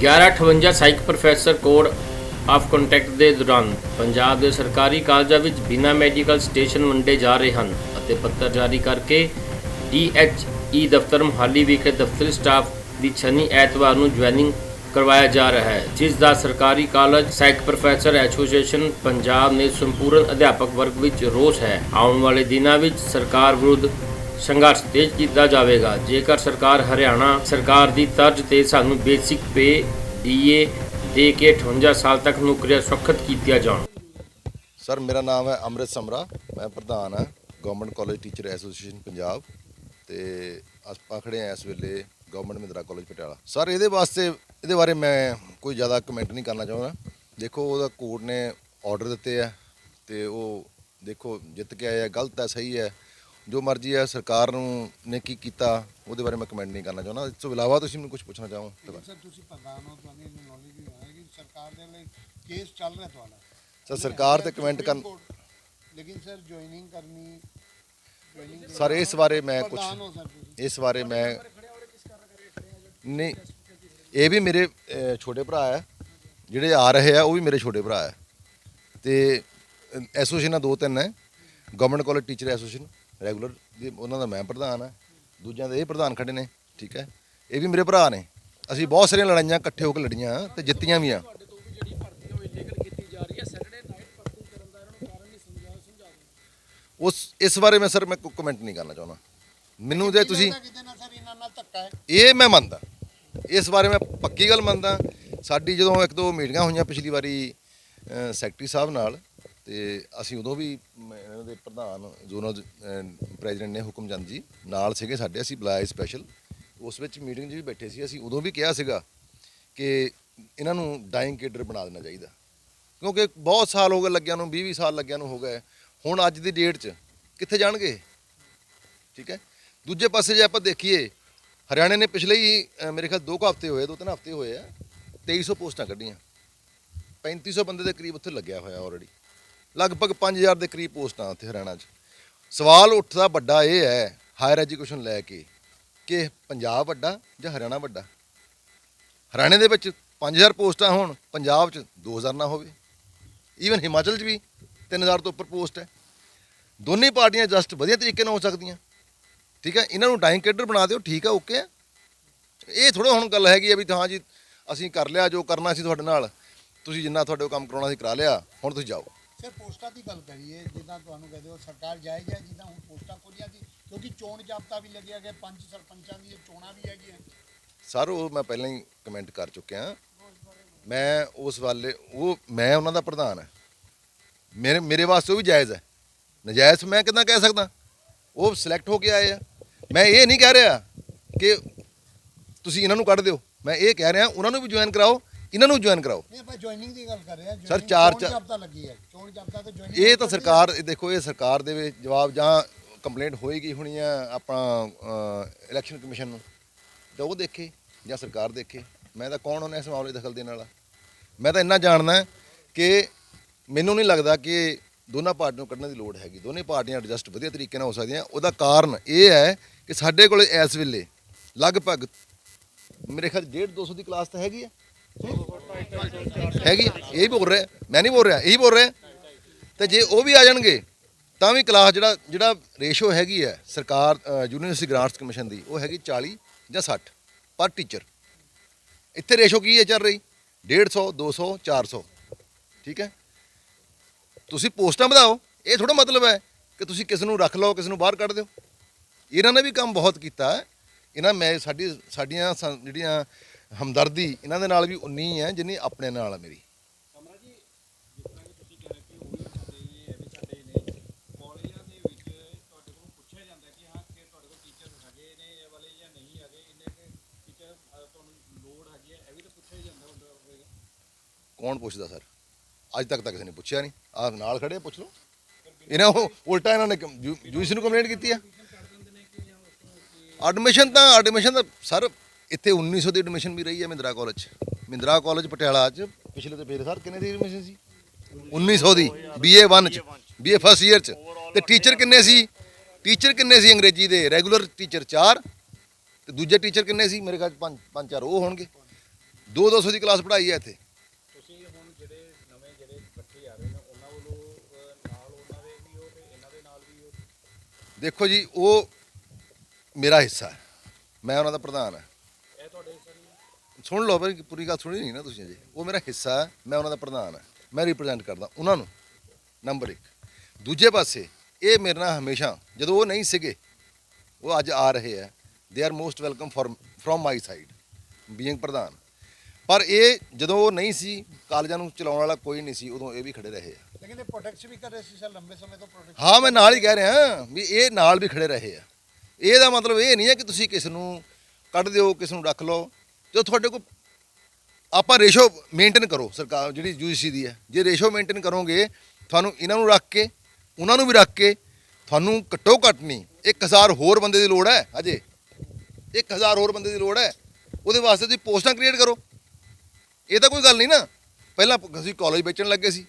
1158 ਸਾਈਕ professor code of contact ਦੇ ਦੌਰਾਨ ਪੰਜਾਬ ਦੇ ਸਰਕਾਰੀ ਕਾਲਜਾਂ ਵਿੱਚ ਬਿਨਾਂ ਮੈਡੀਕਲ ਸਟੇਸ਼ਨ ਵੰਡੇ ਜਾ ਰਹੇ ਹਨ ਅਤੇ ਪੱਤਰ ਜਾਰੀ ਕਰਕੇ ਡੀਐਚਈ ਦਫ਼ਤਰ ਮੁਹਾਲੀ ਵਿਖੇ ਦਫ਼ਤਰੀ ਸਟਾਫ ਦੀ ਛਨੀ ਐਤਵਾਰ ਨੂੰ ਜੁਆਇਨਿੰਗ ਕਰਵਾਇਆ ਜਾ ਰਿਹਾ ਹੈ, ਜਿਸ ਦਾ ਸਰਕਾਰੀ ਕਾਲਜ ਸਾਈਕ ਪ੍ਰੋਫੈਸਰ ਐਸੋਸੀਏਸ਼ਨ ਪੰਜਾਬ ਨੇ ਸੰਪੂਰਨ ਅਧਿਆਪਕ ਵਰਗ ਵਿੱਚ ਰੋਸ ਹੈ। ਆਉਣ ਵਾਲੇ ਦਿਨਾਂ ਵਿੱਚ ਸਰਕਾਰ ਵਿਰੁੱਧ ਸੰਘਰਸ਼ ਤੇਜ਼ ਕੀਤਾ ਜਾਵੇਗਾ। ਜੇਕਰ ਸਰਕਾਰ ਹਰਿਆਣਾ ਸਰਕਾਰ ਦੀ ਤਰਜ਼ ਤੇ ਸਾਨੂੰ ਬੇਸਿਕ ਪੇ ਡੀਏ ਦੇ ਕੇ 58 ਸਾਲ ਤੱਕ ਨੌਕਰੀਆਂ ਸੁਰੱਖਿਅਤ ਕੀਤੀਆਂ ਜਾਣ। ਸਰ, ਮੇਰਾ ਨਾਮ ਹੈ ਅੰਮ੍ਰਿਤ ਸਮਰਾ। ਮੈਂ ਪ੍ਰਧਾਨ ਹਾਂ, government college teacher association Punjab ਤੇ ਆਪਾਂ ਖੜੇ ਆ ਇਸ ਵੇਲੇ government Mahindra college Patiala. Sir, ਇਹਦੇ ਵਾਸਤੇ, ਇਹਦੇ ਬਾਰੇ ਮੈਂ ਕੋਈ ਜ਼ਿਆਦਾ ਕਮੈਂਟ ਨਹੀਂ ਕਰਨਾ ਚਾਹੁੰਦਾ। ਦੇਖੋ, ਉਹਦਾ ਕੋਰਟ ਨੇ ਆਰਡਰ ਦਿੱਤੇ ਆ ਤੇ ਉਹ ਦੇਖੋ ਜਿੱਤ ਕੇ ਆਇਆ ਗਲਤ ਹੈ, ਸਹੀ ਹੈ। ਜੋ ਮਰਜ਼ੀ ਹੈ ਸਰਕਾਰ ਨੂੰ ਨੇ ਕੀ ਕੀਤਾ ਉਹਦੇ ਬਾਰੇ ਮੈਂ ਕਮੈਂਟ ਨਹੀਂ ਕਰਨਾ ਚਾਹੁੰਦਾ। ਇਸ ਤੋਂ ਇਲਾਵਾ ਤੁਸੀਂ ਮੈਨੂੰ ਕੁਝ ਪੁੱਛਣਾ ਚਾਹੋ? ਸਰ ਤੁਸੀਂ ਪ੍ਰਧਾਨ ਹੋ ਤੁਹਾਨੂੰ ਇਹਨੂੰ ਨੌਲੇਜ ਵੀ ਹੋਏਗੀ ਸਰਕਾਰ ਦੇ ਲਈ ਕੇਸ ਚੱਲ ਰਿਹਾ ਤੁਹਾਡਾ। ਸਰ ਸਰਕਾਰ ਤੇ ਕਮੈਂਟ ਕਰਨ ਲੇਕਿਨ ਸਰ ਜੁਆਇਨਿੰਗ ਕਰਨੀ ਸਰ ਇਸ ਬਾਰੇ ਮੈਂ ਕੁਝ ਇਸ ਬਾਰੇ ਮੈਂ ਨਹੀਂ ਇਹ ਵੀ ਮੇਰੇ ਛੋਟੇ ਭਰਾ ਹੈ। ਜਿਹੜੇ ਆ ਰਹੇ ਆ ਉਹ ਵੀ ਮੇਰੇ ਛੋਟੇ ਭਰਾ ਹੈ। ਤੇ ਐਸੋਸੀਏਸ਼ਨਾਂ ਦੋ ਤਿੰਨ ਹੈ। Government college teacher association regular ਉਹਨਾਂ ਦਾ ਮੈਂ ਪ੍ਰਧਾਨ ਹਾਂ ਦੂਜਿਆਂ ਦੇ ਇਹ ਪ੍ਰਧਾਨ ਖੜੇ ਨੇ ਠੀਕ ਹੈ? ਇਹ ਵੀ ਮੇਰੇ ਭਰਾ ਨੇ। ਅਸੀਂ ਬਹੁਤ ਸਾਰੀਆਂ ਲੜਾਈਆਂ ਇਕੱਠੇ ਹੋ ਕੇ ਲੜੀਆਂ ਤੇ ਜਿੱਤੀਆਂ ਵੀ ਆ। ਉਸ ਇਸ ਬਾਰੇ ਮੈਂ ਸਰ ਮੈਂ ਕੋਈ ਕਮੈਂਟ ਨਹੀਂ ਕਰਨਾ ਚਾਹੁੰਦਾ। ਮੈਨੂੰ ਜੇ ਤੁਸੀਂ ਇਹ ਮੈਂ ਮੰਨਦਾ। ਇਸ ਬਾਰੇ ਮੈਂ ਪੱਕੀ ਗੱਲ ਮੰਨਦਾ। ਸਾਡੀ ਜਦੋਂ ਇੱਕ ਦੋ ਮੀਟਿੰਗਾਂ ਹੋਈਆਂ ਪਿਛਲੀ ਵਾਰੀ ਸੈਕਟਰੀ ਸਾਹਿਬ ਨਾਲ ਤੇ ਅਸੀਂ ਉਦੋਂ ਵੀ ਮ- ਇਹਨਾਂ ਦੇ ਪ੍ਰਧਾਨ ਜ਼ੋਨਲ ਪ੍ਰੈਜ਼ੀਡੈਂਟ ਨੇ ਹੁਕਮ ਚੰਦ ਜੀ ਨਾਲ ਸੀਗੇ ਸਾਡੇ ਅਸੀਂ ਬੁਲਾਏ ਸਪੈਸ਼ਲ ਉਸ ਵਿੱਚ ਮੀਟਿੰਗ 'ਚ ਵੀ ਬੈਠੇ ਸੀ। ਅਸੀਂ ਉਦੋਂ ਵੀ ਕਿਹਾ ਸੀਗਾ ਕਿ ਇਹਨਾਂ ਨੂੰ ਡਾਈਂਗ ਕੇਡਰ ਬਣਾ ਦੇਣਾ ਚਾਹੀਦਾ। ਕਿਉਂਕਿ ਬਹੁਤ ਸਾਲ ਹੋ ਗਏ ਲੱਗਿਆਂ ਨੂੰ 20 20 ਸਾਲ ਲੱਗਿਆਂ ਨੂੰ ਹੋ ਗਏ। ਹੁਣ ਅੱਜ ਦੀ ਡੇਟ 'ਚ ਕਿੱਥੇ ਜਾਣਗੇ? ਠੀਕ ਹੈ? ਦੂਜੇ ਪਾਸੇ ਜੇ ਆਪਾਂ ਦੇਖੀਏ ਹਰਿਆਣੇ ਨੇ ਪਿਛਲੇ ਹੀ ਅਹ, ਮੇਰੇ ਖਿਆਲ ਦੋ ਕੁ ਹਫ਼ਤੇ ਹੋਏ ਦੋ ਤਿੰਨ ਹਫ਼ਤੇ ਹੋਏ ਆ 2300 ਪੋਸਟਾਂ ਕੱਢੀਆਂ। 3500 ਬੰਦੇ ਦੇ ਕਰੀਬ ਉੱਥੇ ਲੱਗਿਆ ਹੋਇਆ ਆਲਰੇਡੀ ਲਗਭਗ 5000 ਦੇ ਕਰੀਬ ਪੋਸਟਾਂ ਉੱਥੇ ਹਰਿਆਣਾ 'ਚ। ਸਵਾਲ ਉੱਠਦਾ ਵੱਡਾ ਇਹ ਹੈ ਹਾਇਰ ਐਜੂਕੇਸ਼ਨ ਲੈ ਕੇ ਕਿ ਪੰਜਾਬ ਵੱਡਾ ਜਾਂ ਹਰਿਆਣਾ ਵੱਡਾ? ਹਰਿਆਣੇ ਦੇ ਵਿੱਚ 5000 ਪੋਸਟਾਂ ਹੋਣ, ਪੰਜਾਬ 'ਚ 2000 ਨਾ ਹੋਵੇ। ਈਵਨ ਹਿਮਾਚਲ 'ਚ ਵੀ 3000 ਤੋਂ ਉੱਪਰ ਪੋਸਟ ਹੈ। ਦੋਨੇ ਪਾਰਟੀਆਂ ਜਸਟ ਵਧੀਆ ਤਰੀਕੇ ਨਾਲ ਹੋ ਸਕਦੀਆਂ। ਠੀਕ ਹੈ, ਇਹਨਾਂ ਨੂੰ ਟਾਈਮ ਕੇਡਰ ਬਣਾ ਦਿਓ, ਠੀਕ ਹੈ ਓਕੇ ਹੈ ਇਹ ਥੋੜਾ ਹੁਣ ਗੱਲ ਹੈਗੀ ਆ ਵੀ ਹਾਂ ਜੀ, ਅਸੀਂ ਕਰ ਲਿਆ, ਜੋ ਕਰਨਾ ਸੀ ਤੁਹਾਡੇ ਨਾਲ, ਤੁਸੀਂ ਜਿੰਨਾ ਤੁਹਾਡੇ ਕੰਮ ਕਰਾਉਣਾ ਸੀ ਕਰਾ ਲਿਆ, ਹੁਣ ਤੁਸੀਂ ਜਾਓ। ਸਰ ਪੋਸਟਾਂ ਦੀ ਗੱਲ ਕਰੀਏ, ਜਿੱਦਾਂ ਤੁਹਾਨੂੰ ਕਹਦੇ ਹੋ, ਸਰਕਾਰ ਜਾਇਜ਼ ਹੈ, ਜਿੱਦਾਂ ਹੁਣ ਪੋਸਟਾਂ ਖੋਲੀਆਂ ਸੀ, ਕਿਉਂਕਿ ਚੋਣ ਜਾਬਤਾ ਵੀ ਲੱਗਿਆ ਗਿਆ, ਪੰਜ ਸਰਪੰਚਾਂ ਦੀ ਚੋਣਾਂ ਵੀ ਹੈਗੀਆਂ। ਸਰ, ਉਹ ਮੈਂ ਪਹਿਲਾਂ ਹੀ ਕਮੈਂਟ ਕਰ ਚੁੱਕਿਆ। ਮੈਂ ਉਸ ਵਾਲੇ, ਉਹ ਮੈਂ ਉਹਨਾਂ ਦਾ ਪ੍ਰਧਾਨ ਹੈ। ਮੇਰੇ ਮੇਰੇ ਵਾਸਤੇ ਉਹ ਵੀ ਜਾਇਜ਼ ਹੈ। ਨਜਾਇਜ਼ ਮੈਂ ਕਿਦਾਂ ਕਹਿ ਸਕਦਾ? ਉਹ ਸਿਲੈਕਟ ਹੋ ਕੇ ਆਏ ਆ। ਮੈਂ ਇਹ ਨਹੀਂ ਕਹਿ ਰਿਹਾ ਕਿ ਤੁਸੀਂ ਇਹਨਾਂ ਨੂੰ ਕੱਢ ਦਿਓ। ਮੈਂ ਇਹ ਕਹਿ ਰਿਹਾ, ਉਹਨਾਂ ਨੂੰ ਵੀ ਜੁਆਇਨ ਕਰਾਓ। ਇਹਨਾਂ ਨੂੰ ਜੁਆਇਨ ਕਰਾਓ। ਨਹੀਂ ਆਪਾਂ ਜੁਆਇਨਿੰਗ ਦੀ ਗੱਲ ਕਰ ਰਹੇ ਹਾਂ joining ਚਾਰ- ਚੋਣ ਚਾਰ- ਜਾਬਤਾ ਲੱਗੀ ਹੈ ਚੋਣ ਜਾਬਤਾ ਤੇ ਜੁਆਇਨਿੰਗ ਇਹ ਤਾਂ ਸਰਕਾਰ ਇਹ ਦੇਖੋ ਇਹ ਸਰਕਾਰ ਦੇ ਵਿੱਚ ਜਵਾਬ ਜਾਂ ਕੰਪਲੇਂਟ ਹੋਏਗੀ ਹੋਣੀ ਆ ਆਪਣਾ ਇਲੈਕਸ਼ਨ ਕਮਿਸ਼ਨ ਨੂੰ। ਤਾਂ ਉਹ ਦੇਖੇ ਜਾਂ ਸਰਕਾਰ ਦੇਖੇ। ਮੈਂ ਤਾਂ ਕੌਣ ਹੁੰਦਾ ਇਸ ਮਾਮਲੇ 'ਚ ਦਖਲ ਦੇਣ ਵਾਲਾ? ਮੈਂ ਤਾਂ ਇੰਨਾ ਜਾਣਦਾ ਕਿ ਮੈਨੂੰ ਨਹੀਂ ਲੱਗਦਾ ਕਿ ਦੋਨਾਂ ਪਾਰਟੀਆਂ ਨੂੰ ਕੱਢਣ ਦੀ ਲੋੜ ਹੈਗੀ। ਦੋਨੇ ਪਾਰਟੀਆਂ ਐਡਜਸਟ ਵਧੀਆ ਤਰੀਕੇ ਨਾਲ ਹੋ ਸਕਦੀਆਂ। ਉਹਦਾ ਕਾਰਨ ਇਹ ਹੈ ਕਿ ਸਾਡੇ ਕੋਲ ਇਸ ਵੇਲੇ ਲਗਭਗ ਮੇਰੇ ਖਿਆਲ 1.5 200 ਦੀ ਕਲਾਸ ਤਾਂ ਹੈਗੀ ਆ। ਹੈਗੀ ਇਹ ਬੋਲ ਰਿਹਾ, ਮੈਂ ਨਹੀਂ ਬੋਲ ਰਿਹਾ, ਇਹੀ ਬੋਲ ਰਿਹਾ। ਤੇ ਜੇ ਉਹ ਵੀ ਆ ਜਾਣਗੇ, ਤਾਂ ਵੀ ਕਲਾਸ ਜਿਹੜਾ ਜਿਹੜਾ ਰੇਸ਼ੋ ਹੈਗੀ ਹੈ ਸਰਕਾਰ ਯੂਨੀਵਰਸਿਟੀ ਗ੍ਰਾਂਟਸ ਕਮਿਸ਼ਨ ਦੀ, ਉਹ ਹੈਗੀ 40 ਜਾਂ 60 ਪਰ ਟੀਚਰ ਇੱਥੇ ਰੇਸ਼ੋ ਕੀ ਹੈ ਚੱਲ ਰਹੀ? 150 200 400 ਠੀਕ ਹੈ? ਤੁਸੀਂ ਪੋਸਟਾਂ ਵਧਾਓ, ਇਹ ਥੋੜਾ ਮਤਲਬ ਹੈ ਕਿ ਤੁਸੀਂ ਕਿਸ ਨੂੰ ਰੱਖ ਲਓ, ਕਿਸ ਨੂੰ ਬਾਹਰ ਕੱਢ ਦਿਓ। ਇਹਨਾਂ ਨੇ ਵੀ ਕੰਮ ਬਹੁਤ ਕੀਤਾ ਇਹਨਾਂ ਮੈਂ ਸਾਡੀ, ਸਾਡੀਆਂ ਸੰ- ਜਿਹੜੀਆਂ ਹਮਦਰਦੀ ਇਹਨਾਂ ਦੇ ਨਾਲ ਵੀ ਉਨੀ ਹੈ ਜਿੰਨੀ ਆਪਣੇ ਨਾਲ ਹੈ ਮੇਰੀ। ਜਿਸ ਕੌਣ ਪੁੱਛਦਾ ਸਰ? ਅੱਜ ਤੱਕ ਤਾਂ ਕਿਸੇ ਨੇ ਪੁੱਛਿਆ ਨਹੀਂ। ਆ ਨਾਲ ਖੜੇ ਪੁੱਛ ਲਓ। ਇਹਨਾਂ ਉਹ ਉਲਟਾ ਇਹਨਾਂ ਨੇ ਯੂਸੀ ਨੂੰ ਕੰਪਲੇਂਟ ਕੀਤੀ ਆ। ਐਡਮਿਸ਼ਨ ਤਾਂ ਐਡਮਿਸ਼ਨ ਤਾਂ ਸਰ ਇੱਥੇ 1900 ਦੀ ਐਡਮਿਸ਼ਨ ਵੀ ਰਹੀ ਹੈ ਮਹਿੰਦਰਾ ਕਾਲਜ 'ਚ। ਮਹਿੰਦਰਾ ਕਾਲਜ ਪਟਿਆਲਾ 'ਚ ਪਿਛਲੇ ਤੇ ਫੇਰ ਸਰ ਕਿੰਨੇ ਦੀ ਐਡਮਿਸ਼ਨ ਸੀ? 1900 ਦੀ ਬੀਏ 1 'ਚ ਬੀਏ ਫਸਟ ਈਅਰ 'ਚ। ਤੇ ਟੀਚਰ ਕਿੰਨੇ ਸੀ? ਟੀਚਰ ਕਿੰਨੇ ਸੀ ਅੰਗਰੇਜ਼ੀ ਦੇ? ਰੈਗੂਲਰ ਟੀਚਰ 4 ਤੇ ਦੂਜੇ ਟੀਚਰ ਕਿੰਨੇ ਸੀ? ਮੇਰੇ ਖਿਆਲ 'ਚ ਪੰਜ ਪੰਜ ਚਾਰ ਉਹ ਹੋਣਗੇ। ਦੋ 200 ਦੀ ਕਲਾਸ ਪੜ੍ਹਾਈ ਹੈ ਇੱਥੇ। ਦੇਖੋ ਜੀ ਉਹ ਮੇਰਾ ਹਿੱਸਾ ਹੈ। ਮੈਂ ਉਹਨਾਂ ਦਾ ਪ੍ਰਧਾਨ ਹਾਂ। ਸੁਣ ਲਓ ਪਰ ਪੂਰੀ ਗੱਲ ਸੁਣੀ ਨਹੀਂ ਨਾ ਤੁਸੀਂ ਅਜੇ। ਉਹ ਮੇਰਾ ਹਿੱਸਾ ਹੈ ਮੈਂ ਉਹਨਾਂ ਦਾ ਪ੍ਰਧਾਨ ਹਾਂ। ਮੈਂ ਰਿਪਰੈਜ਼ੈਂਟ ਕਰਦਾ ਉਹਨਾਂ ਨੂੰ। ਨੰਬਰ 1 ਦੂਜੇ ਪਾਸੇ ਇਹ ਮੇਰੇ ਨਾਲ ਹਮੇਸ਼ਾ ਜਦੋਂ ਉਹ ਨਹੀਂ ਸੀਗੇ ਉਹ ਅੱਜ ਆ ਰਹੇ ਆ they are most welcome for from my side being pradhan. ਪਰ ਇਹ ਜਦੋਂ ਉਹ ਨਹੀਂ ਸੀ ਕਾਲਜਾਂ ਨੂੰ ਚਲਾਉਣ ਵਾਲਾ ਕੋਈ ਨਹੀਂ ਸੀ ਉਦੋਂ ਇਹ ਵੀ ਖੜੇ ਰਹੇ ਆ ਲੇਕਿਨ ਇਹ ਪ੍ਰੋਟੈਕਟ ਵੀ ਕਰ ਰਹੇ ਸੀ ਸਰ ਲੰਬੇ ਸਮੇਂ ਤੋਂ ਪ੍ਰੋਟੈਕਟ ਹਾਂ ਮੈਂ ਨਾਲ ਹੀ ਕਹਿ ਰਿਹਾ ਵੀ ਇਹ ਨਾਲ ਵੀ ਖੜੇ ਰਹੇ ਆ ਇਹਦਾ ਮਤਲਬ ਇਹ ਨਹੀਂ ਹੈ ਕਿ ਤੁਸੀਂ ਕਿਸ ਨੂੰ ਕੱਢ ਦਿਓ ਕਿਸ ਨੂੰ ਰੱਖ ਲਓ। ਜੋ ਤੁਹਾਡੇ ਕੋਲ ਆਪਾਂ ਰੇਸ਼ੋ ਮੇਨਟੇਨ ਕਰੋ ਸਰਕਾਰ ਜਿਹੜੀ ਯੂਜੀਸੀ ਦੀ ਹੈ। ਜੇ ਰੇਸ਼ੋ ਮੇਨਟੇਨ ਕਰੋਗੇ ਤੁਹਾਨੂੰ ਇਹਨਾਂ ਨੂੰ ਰੱਖ ਕੇ ਉਹਨਾਂ ਨੂੰ ਵੀ ਰੱਖ ਕੇ ਤੁਹਾਨੂੰ ਘੱਟੋ ਘੱਟ ਨਹੀਂ 1000 ਹੋਰ ਬੰਦੇ ਦੀ ਲੋੜ ਹੈ ਅਜੇ 1000 ਹੋਰ ਬੰਦੇ ਦੀ ਲੋੜ ਹੈ। ਉਹਦੇ ਵਾਸਤੇ ਤੁਸੀਂ ਪੋਸਟਾਂ ਕ੍ਰੀਏਟ ਕਰੋ। ਇਹ ਤਾਂ ਕੋਈ ਗੱਲ ਨਹੀਂ ਨਾ। ਪਹਿਲਾਂ ਅਸੀਂ ਕਾਲਜ ਵੇਚਣ ਲੱਗੇ ਸੀ।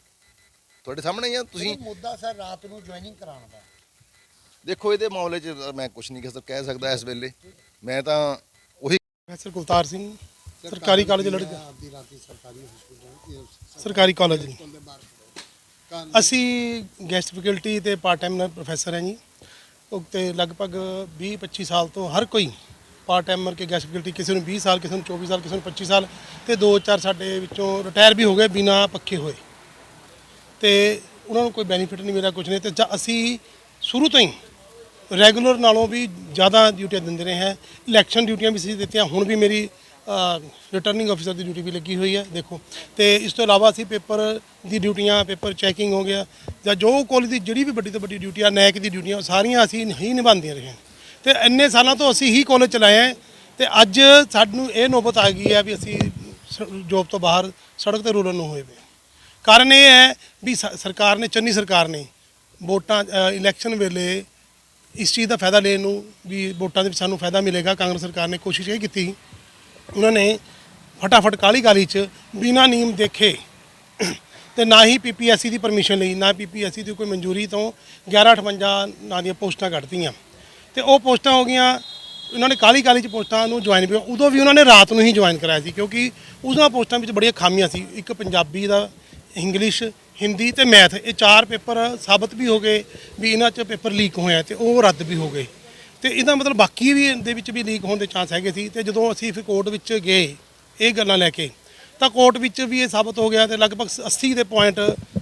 ਤੁਹਾਡੇ ਸਾਹਮਣੇ ਹੀ ਆ ਤੁਸੀਂ ਮੁੱਦਾ ਸਰ ਰਾਤ ਨੂੰ ਜੁਆਇਨਿੰਗ ਕਰਾਉਣ ਦਾ। ਦੇਖੋ ਇਹਦੇ ਮਾਮਲੇ 'ਚ ਮੈਂ ਕੁਝ ਨਹੀਂ ਕਹਿ ਸਕ- ਕਹਿ ਸਕਦਾ ਇਸ ਵੇਲੇ। ਮੈਂ ਤਾਂ ਪ੍ਰੋਫੈਸਰ ਕੁਲਤਾਰ ਸਿੰਘ ਸਰਕਾਰੀ ਕਾਲਜ ਲੜਕਾ। ਆਪਦੀ ਰਾਤੀ ਸਰਕਾਰੀ ਹਸਪੀਟਲ ਸਰਕਾਰੀ ਕਾਲਜ ਜੀ ਦੇ ਬਾਹਰ ਅਸੀਂ ਗੈਸਟ ਫੈਕਲਟੀ ਤੇ ਪਾਰਟ ਟਾਈਮ ਪ੍ਰੋਫੈਸਰ ਹਾਂ ਜੀ। ਉਹ ਤੇ ਲਗਭਗ 20 25 ਸਾਲ ਤੋਂ ਹਰ ਕੋਈ ਪਾਰਟ ਟਾਈਮਰ ਕੇ ਗੈਸਟ ਫੈਕਲਟੀ ਕਿਸੇ ਨੂੰ 20 ਸਾਲ ਕਿਸੇ ਨੂੰ 24 ਸਾਲ ਕਿਸੇ ਨੂੰ 25 ਸਾਲ ਤੇ ਦੋ ਚਾਰ ਸਾਡੇ ਵਿੱਚੋਂ ਰਿਟਾਇਰ ਵੀ ਹੋ ਗਏ ਬਿਨਾ ਪੱਕੇ ਹੋਏ। ਤੇ ਉਹਨਾਂ ਨੂੰ ਕੋਈ ਬੈਨੀਫਿਟ ਨਹੀਂ ਮਿਲਿਆ ਕੁਝ ਨਹੀਂ ਤੇ ਜਾਂ ਅਸੀਂ ਸ਼ੁਰੂ ਤੋਂ ਹੀ ਰੈਗੂਲਰ ਨਾਲੋਂ ਵੀ ਜ਼ਿਆਦਾ ਡਿਊਟੀਆਂ ਦਿੰਦੇ ਰਹੇ ਹੈ। ਇਲੈਕਸ਼ਨ ਡਿਊਟੀਆਂ ਵੀ ਅਸੀਂ ਦਿੱਤੀਆਂ, ਹੁਣ ਵੀ ਮੇਰੀ ਰਿਟਰਨਿੰਗ ਅਫੀਸਰ ਦੀ ਡਿਊਟੀ ਵੀ ਲੱਗੀ ਹੋਈ ਹੈ, ਦੇਖੋ। ਤੇ ਇਸ ਤੋਂ ਇਲਾਵਾ ਅਸੀਂ ਪੇਪਰ ਦੀ ਡਿਊਟੀਆਂ ਪੇਪਰ ਚੈਕਿੰਗ ਹੋ ਗਿਆ, ਜਾਂ ਜੋ ਕਾਲਜ ਦੀ ਜਿਹੜੀ ਵੀ ਵੱਡੀ ਤੋਂ ਵੱਡੀ ਡਿਊਟੀ ਆ ਨੈਕ ਦੀ ਡਿਊਟੀਆਂ ਉਹ ਸਾਰੀਆਂ ਅਸੀਂ ਹੀ ਨਿਭਾਉਂਦੀਆਂ ਰਹੀਆਂ। ਤੇ ਇੰਨੇ ਸਾਲਾਂ ਤੋਂ ਅਸੀਂ ਹੀ ਕਾਲਜ ਚਲਾਏ ਹਾਂ, ਤੇ ਅੱਜ ਸਾਨੂੰ ਇਹ ਨੌਬਤ ਆ ਗਈ ਹੈ ਵੀ ਅਸੀਂ ਜੋਬ ਤੋਂ ਬਾਹਰ ਸੜਕ ਤੇ ਰੁਲਣ ਨੂੰ ਹੋਏ ਪਏ ਕਾਰਨ ਇਹ ਹੈ ਵੀ ਸ- ਸਰਕਾਰ ਨੇ, ਚੰਨੀ ਸਰਕਾਰ ਨੇ ਵੋਟਾਂ ਇਲੈਕਸ਼ਨ ਵੇਲੇ ਇਸ ਚੀਜ਼ ਦਾ ਫਾਇਦਾ ਲੈਣ ਨੂੰ ਵੀ ਵੋਟਾਂ ਦੇ ਵਿੱਚ ਸਾਨੂੰ ਫਾਇਦਾ ਮਿਲੇਗਾ। ਕਾਂਗਰਸ ਸਰਕਾਰ ਨੇ ਕੋਸ਼ਿਸ਼ ਇਹ ਕੀਤੀ। ਉਹਨਾਂ ਨੇ ਫਟਾਫਟ ਕਾਲੀ ਕਾਲੀ ਚ ਬਿਨਾਂ ਨਿਯਮ ਦੇਖੇ ਤੇ ਨਾ ਹੀ ਪੀਪੀਐਸਸੀ ਦੀ ਪਰਮਿਸ਼ਨ ਲਈ, ਨਾ ਪੀਪੀਐਸਸੀ ਦੀ ਕੋਈ ਮਨਜ਼ੂਰੀ ਤੋਂ 1158 ਨਾਂ ਦੀਆਂ ਪੋਸਟਾਂ ਕੱਢਤੀਆਂ। ਤੇ ਉਹ ਪੋਸਟਾਂ ਹੋ ਗਈਆਂ, ਉਹਨਾਂ ਨੇ ਕਾਲੀ ਕਾਲੀ ਚ ਪੋਸਟਾਂ ਨੂੰ ਜੁਆਇਨ ਵੀ ਉਦੋਂ ਵੀ ਉਹਨਾਂ ਨੇ ਰਾਤ ਨੂੰ ਹੀ ਜੁਆਇਨ ਕਰਾਇਆ ਸੀ, ਕਿਉਂਕਿ ਉਹਨਾਂ ਪੋਸਟਾਂ ਵਿੱਚ ਬੜੀਆਂ ਖਾਮੀਆਂ ਸੀ। ਇੱਕ ਪੰਜਾਬੀ ਦਾ, ਇੰਗਲਿਸ਼ ਹਿੰਦੀ ਤੇ ਮੈਥ, ਇਹ ਚਾਰ ਪੇਪਰ ਸਾਬਤ ਵੀ ਹੋ ਗਏ ਵੀ ਇਹਨਾਂ 'ਚ ਪੇਪਰ ਲੀਕ ਹੋਇਆ ਤੇ ਉਹ ਰੱਦ ਵੀ ਹੋ ਗਏ। ਤੇ ਇਹਦਾ ਮਤਲਬ ਬਾਕੀ ਵੀ ਦੇ ਵਿੱਚ ਵੀ ਲੀਕ ਹੋਣ ਦੇ ਚਾਂਸ ਹੈਗੇ ਸੀ ਤੇ ਜਦੋਂ ਅਸੀਂ ਫਿਰ ਕੋਰਟ ਵਿੱਚ ਗਏ ਇਹ ਗੱਲਾਂ ਲੈ ਕੇ, ਤਾਂ ਕੋਰਟ ਵਿੱਚ ਵੀ ਇਹ ਸਾਬਤ ਹੋ ਗਿਆ ਤੇ ਲਗਭਗ 80 ਦੇ ਪੁਆਇੰਟ